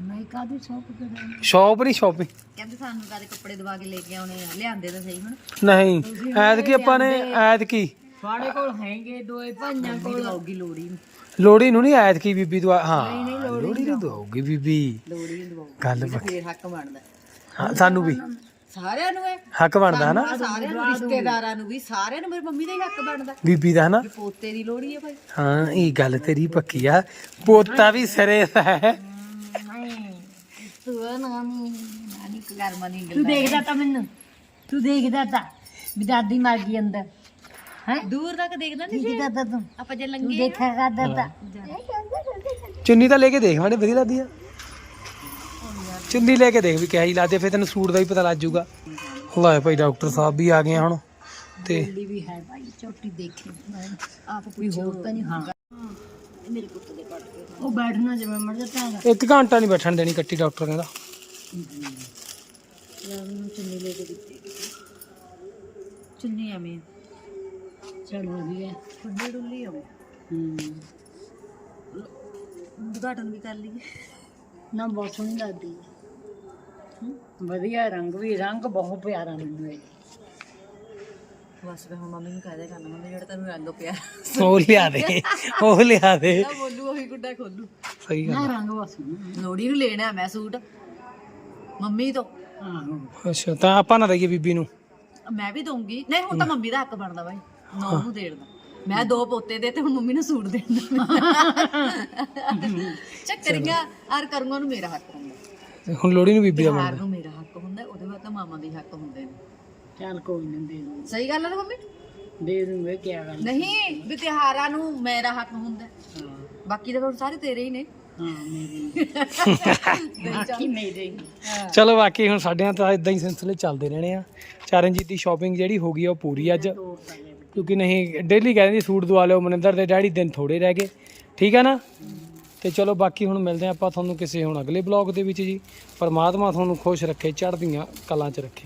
ਮੈਂ ਕਾਦੀ ਸ਼ੌਪ ਕਰਾਂ? ਸ਼ਾਪ ਨਹੀਂ ਸ਼ਾਪਿੰਗ ਕਹਿੰਦੇ ਸਾਨੂੰ ਕਾਦੇ ਕੱਪੜੇ ਦਵਾ ਕੇ ਲੈ ਕੇ ਆਉਣੇ ਆ। ਲਿਆਂਦੇ ਤਾਂ ਸਹੀ ਹੁਣ। ਨਹੀਂ ਐਤਕੀ ਆਪਾਂ ਨੇ ਐਤਕੀ। ਸਾਡੇ ਕੋਲ ਹੈਗੇ ਦੋਏ ਭਾਈਆਂ ਕੋਲ। ਦਵਾਉਗੀ ਲੋੜੀ ਲੋੜੀ ਨੂੰ ਨਹੀਂ ਐਤਕੀ ਬੀਬੀ ਦਵਾ ਹਾਂ ਲੋੜੀ ਨੂੰ ਦਵਾਉਗੀ ਬੀਬੀ। ਲੋੜੀ ਨੂੰ ਦਵਾਉਗੀ ਗੱਲ ਪੱਕੀ ਫੇਰ ਹੱਕ ਬਣਦਾ। ਹਾਂ ਸਾਨੂੰ ਵੀ। ਸਾਰਿਆਂ ਨੂੰ ਹੈ ਹੱਕ ਬਣਦਾ ਨਾ ਸਾਰਿਆਂ ਨੂੰ ਰਿਸ਼ਤੇਦਾਰਾਂ ਨੂੰ ਵੀ ਸਾਰਿਆਂ ਨੂੰ ਮੇਰੀ ਮੰਮੀ ਦਾ ਹੀ ਹੱਕ ਬਣਦਾ। ਬੀਬੀ ਦਾ ਨਾ ਵੀ ਪੋਤੇ ਦੀ ਲੋੜੀ ਹੈ ਭਾਈ। ਹਾਂ ਇਹ ਗੱਲ ਤੇਰੀ ਪੱਕੀ ਆ। ਪੋਤਾ ਵੀ ਸਿਰੇ ਦਾ ਹੈ। ਤੂੰ ਨਾ ਨਾਨੀ ਕਰਮਾ ਨਹੀਂ ਤੂੰ ਦੇਖਦਾ ਤਾਂ ਮੈਨੂੰ। ਤੂੰ ਦੇਖਦਾ ਤਾਂ ਵੀ ਦਾਦੀ ਮਰ ਗਈ ਅੰਦਰ। ਹੈ? ਦੂਰ ਤੱਕ ਦੇਖਦਾ ਨਹੀਂ ਦੇਖਦਾ ਤਾਂ ਤੂੰ। ਆਪਾਂ ਜੇ ਤੂੰ ਲੰਗੇ ਦੇਖਿਆ ਕਰਦਾ ਤਾਂ। ਚੁੰਨੀ ਤਾਂ ਲੈ ਕੇ ਦੇਖ ਮਾੜੇ ਵਧੀਆ ਲੱਗਦੀ ਆ। ਚੁੰਨੀ ਲੈ ਕੇ ਦੇਖ ਵੀ ਕਿਹੋ ਜਿਹੀ ਲੱਗਦੀ ਆ, ਫਿਰ ਤੈਨੂੰ ਸੂਟ ਦਾ ਵੀ ਪਤਾ ਲੱਗ ਜਾਊਗਾ। ਲੈ ਭਾਈ ਡਾਕਟਰ ਸਾਹਿਬ ਵੀ ਆ ਗਏ ਹੁਣ ਤੇ ਕੁੜੀ ਵੀ ਹੈ ਭਾਈ ਛੋਟੀ ਦੇਖੀ। ਆਪ ਕੋਈ ਹੋਰ ਤਾਂ ਨਹੀਂ ਹਾਂ ਮੇਰੇ ਪੁੱਤ ਦੇ ਪੜ ਕੇ ਉਹ ਬੈਠਣਾ ਜਿਵੇਂ ਮਰ ਜਾਂਦਾ ਹੈਗਾ ਇੱਕ ਘੰਟਾ ਨਹੀਂ ਬੈਠਣ ਦੇਣੀ ਕੱਟੀ ਡਾਕਟਰ ਕਹਿੰਦਾ। ਨੂੰ ਚੁੰਨੀ ਲੈ ਕੇ ਦਿੱਤੀ। ਚੁੰਨੀ ਐਵੇਂ। ਚਲ ਵਧੀਆ। ਖੁੱਲੀ ਡੁੱਲੀ ਆ ਹੂੰ। ਉਦਘਾਟਨ ਵੀ ਕਰ ਲਈਏ। ਨਾ ਬਹੁਤ ਸੋਹਣੀ ਲੱਗਦੀ। ਹੈ ਵਧੀਆ ਰੰਗ ਵੀ ਰੰਗ ਬਹੁਤ ਪਿਆਰਾ ਮੈਨੂੰ ਇਹ। ਬਸ ਫਿਰ ਹੁਣ ਮੰਮੀ ਨੂੰ ਕਹਿ ਦੇ ਕਰਨਾ ਮੰਮੀ ਜਿਹੜਾ ਤੈਨੂੰ ਰੰਗ ਪਿਆ ਉਹ ਲਿਆ ਦੇ ਉਹ ਲਿਆ ਦੇ। ਤਾਂ ਬੋਲੂ ਉਹੀ ਗੁੱਡਾ ਖੋਲੂ। ਸਹੀ ਗੱਲ ਨਾ ਰੰਗ ਬਹੁਤ ਸੋਹਣਾ ਲੋੜੀ ਨੂੰ ਲੈਣਾ ਮੈਂ ਸੂਟ ਮੰਮੀ ਤੋਂ। ਆਹੋ। ਅੱਛਾ ਤਾਂ ਆਪਾਂ ਨਾ ਦਈਏ ਬੀਬੀ ਨੂੰ। ਮੈਂ ਵੀ ਦਊਂਗੀ। ਨਹੀਂ ਹੁਣ ਤਾਂ ਮੰਮੀ ਦਾ ਹੱਕ ਬਣਦਾ ਬਾਈ। ਨੌ ਨੂੰ ਦੇਣ ਦਾ। ਮੈਂ ਦੋ ਪੋਤੇ ਦੇ ਤੇ ਹੁਣ ਮੰਮੀ ਨੂੰ ਸੂਟ ਦੇਣ ਦਾ। [laughs] ਚੱਕਰੀਆਂ ਆਰ ਕਰੂੰਗਾ ਨੂੰ ਮੇਰਾ ਹੱਕ ਹੁੰਦਾ। ਤੇ ਹੁਣ ਲੋੜੀ ਨੂੰ ਬੀਬੀ ਦਾ ਤਿਉਹਾਰ ਬਣਦਾ ਨੂੰ ਮੇਰਾ ਹੱਕ ਹੁੰਦਾ ਮਾਮਾ ਦੇ ਹੱਕ ਹੁੰਦੇ ਨੇ। ਚੱਲ ਕੋਈ ਨਹੀਂ ਦੇ ਦੂੰ ਸਹੀ ਗੱਲ ਹੈ ਨਾ ਮੰਮੀ? ਦੇ ਦੂੰਗੇ ਕੀ ਗੱਲ। ਨਹੀਂ ਵੀ ਤਿਉਹਾਰਾਂ ਨੂੰ ਮੇਰਾ ਹੱਕ ਹੁੰਦਾ ਹਾਂ। ਬਾਕੀ ਤਾਂ ਹੁਣ ਸਾਰੇ ਤੇਰੇ ਹੀ ਨੇ। ਹਾਂ ਮੇਰੇ ਬਾਕੀ ਮੇਰੇ ਹੀ। ਚਲੋ ਬਾਕੀ ਹੁਣ ਸਾਡੇ ਤਾਂ ਇਦਾਂ ਹੀ ਸਿਲਸਿਲੇ ਚੱਲਦੇ ਰਹਿਣੇ ਆ। ਚਰਨਜੀਤ ਦੀ ਸ਼ਾਪਿੰਗ ਜਿਹੜੀ ਹੋ ਗਈ ਆ ਉਹ ਪੂਰੀ ਅੱਜ। ਕਿਉਂਕਿ ਨਹੀਂ ਡੇਲੀ ਕਹਿੰਦੀ ਸੂਟ ਦਵਾ ਲਿਓ ਮਨਿੰਦਰ ਦੇ ਡੈਡੀ ਦਿਨ ਥੋੜੇ ਰਹਿ ਗਏ। ਠੀਕ ਆ ਨਾ? ਤੇ ਚਲੋ ਬਾਕੀ ਹੁਣ ਮਿਲਦੇ ਆ ਆਪਾਂ ਤੁਹਾਨੂੰ ਕਿਸੇ ਹੁਣ ਅਗਲੇ ਬਲੌਗ ਦੇ ਵਿੱਚ ਜੀ। ਪਰਮਾਤਮਾ ਤੁਹਾਨੂੰ ਖੁਸ਼ ਰੱਖੇ, ਚੜ੍ਹਦੀਆਂ ਕਲਾਂ 'ਚ ਰੱਖੇ।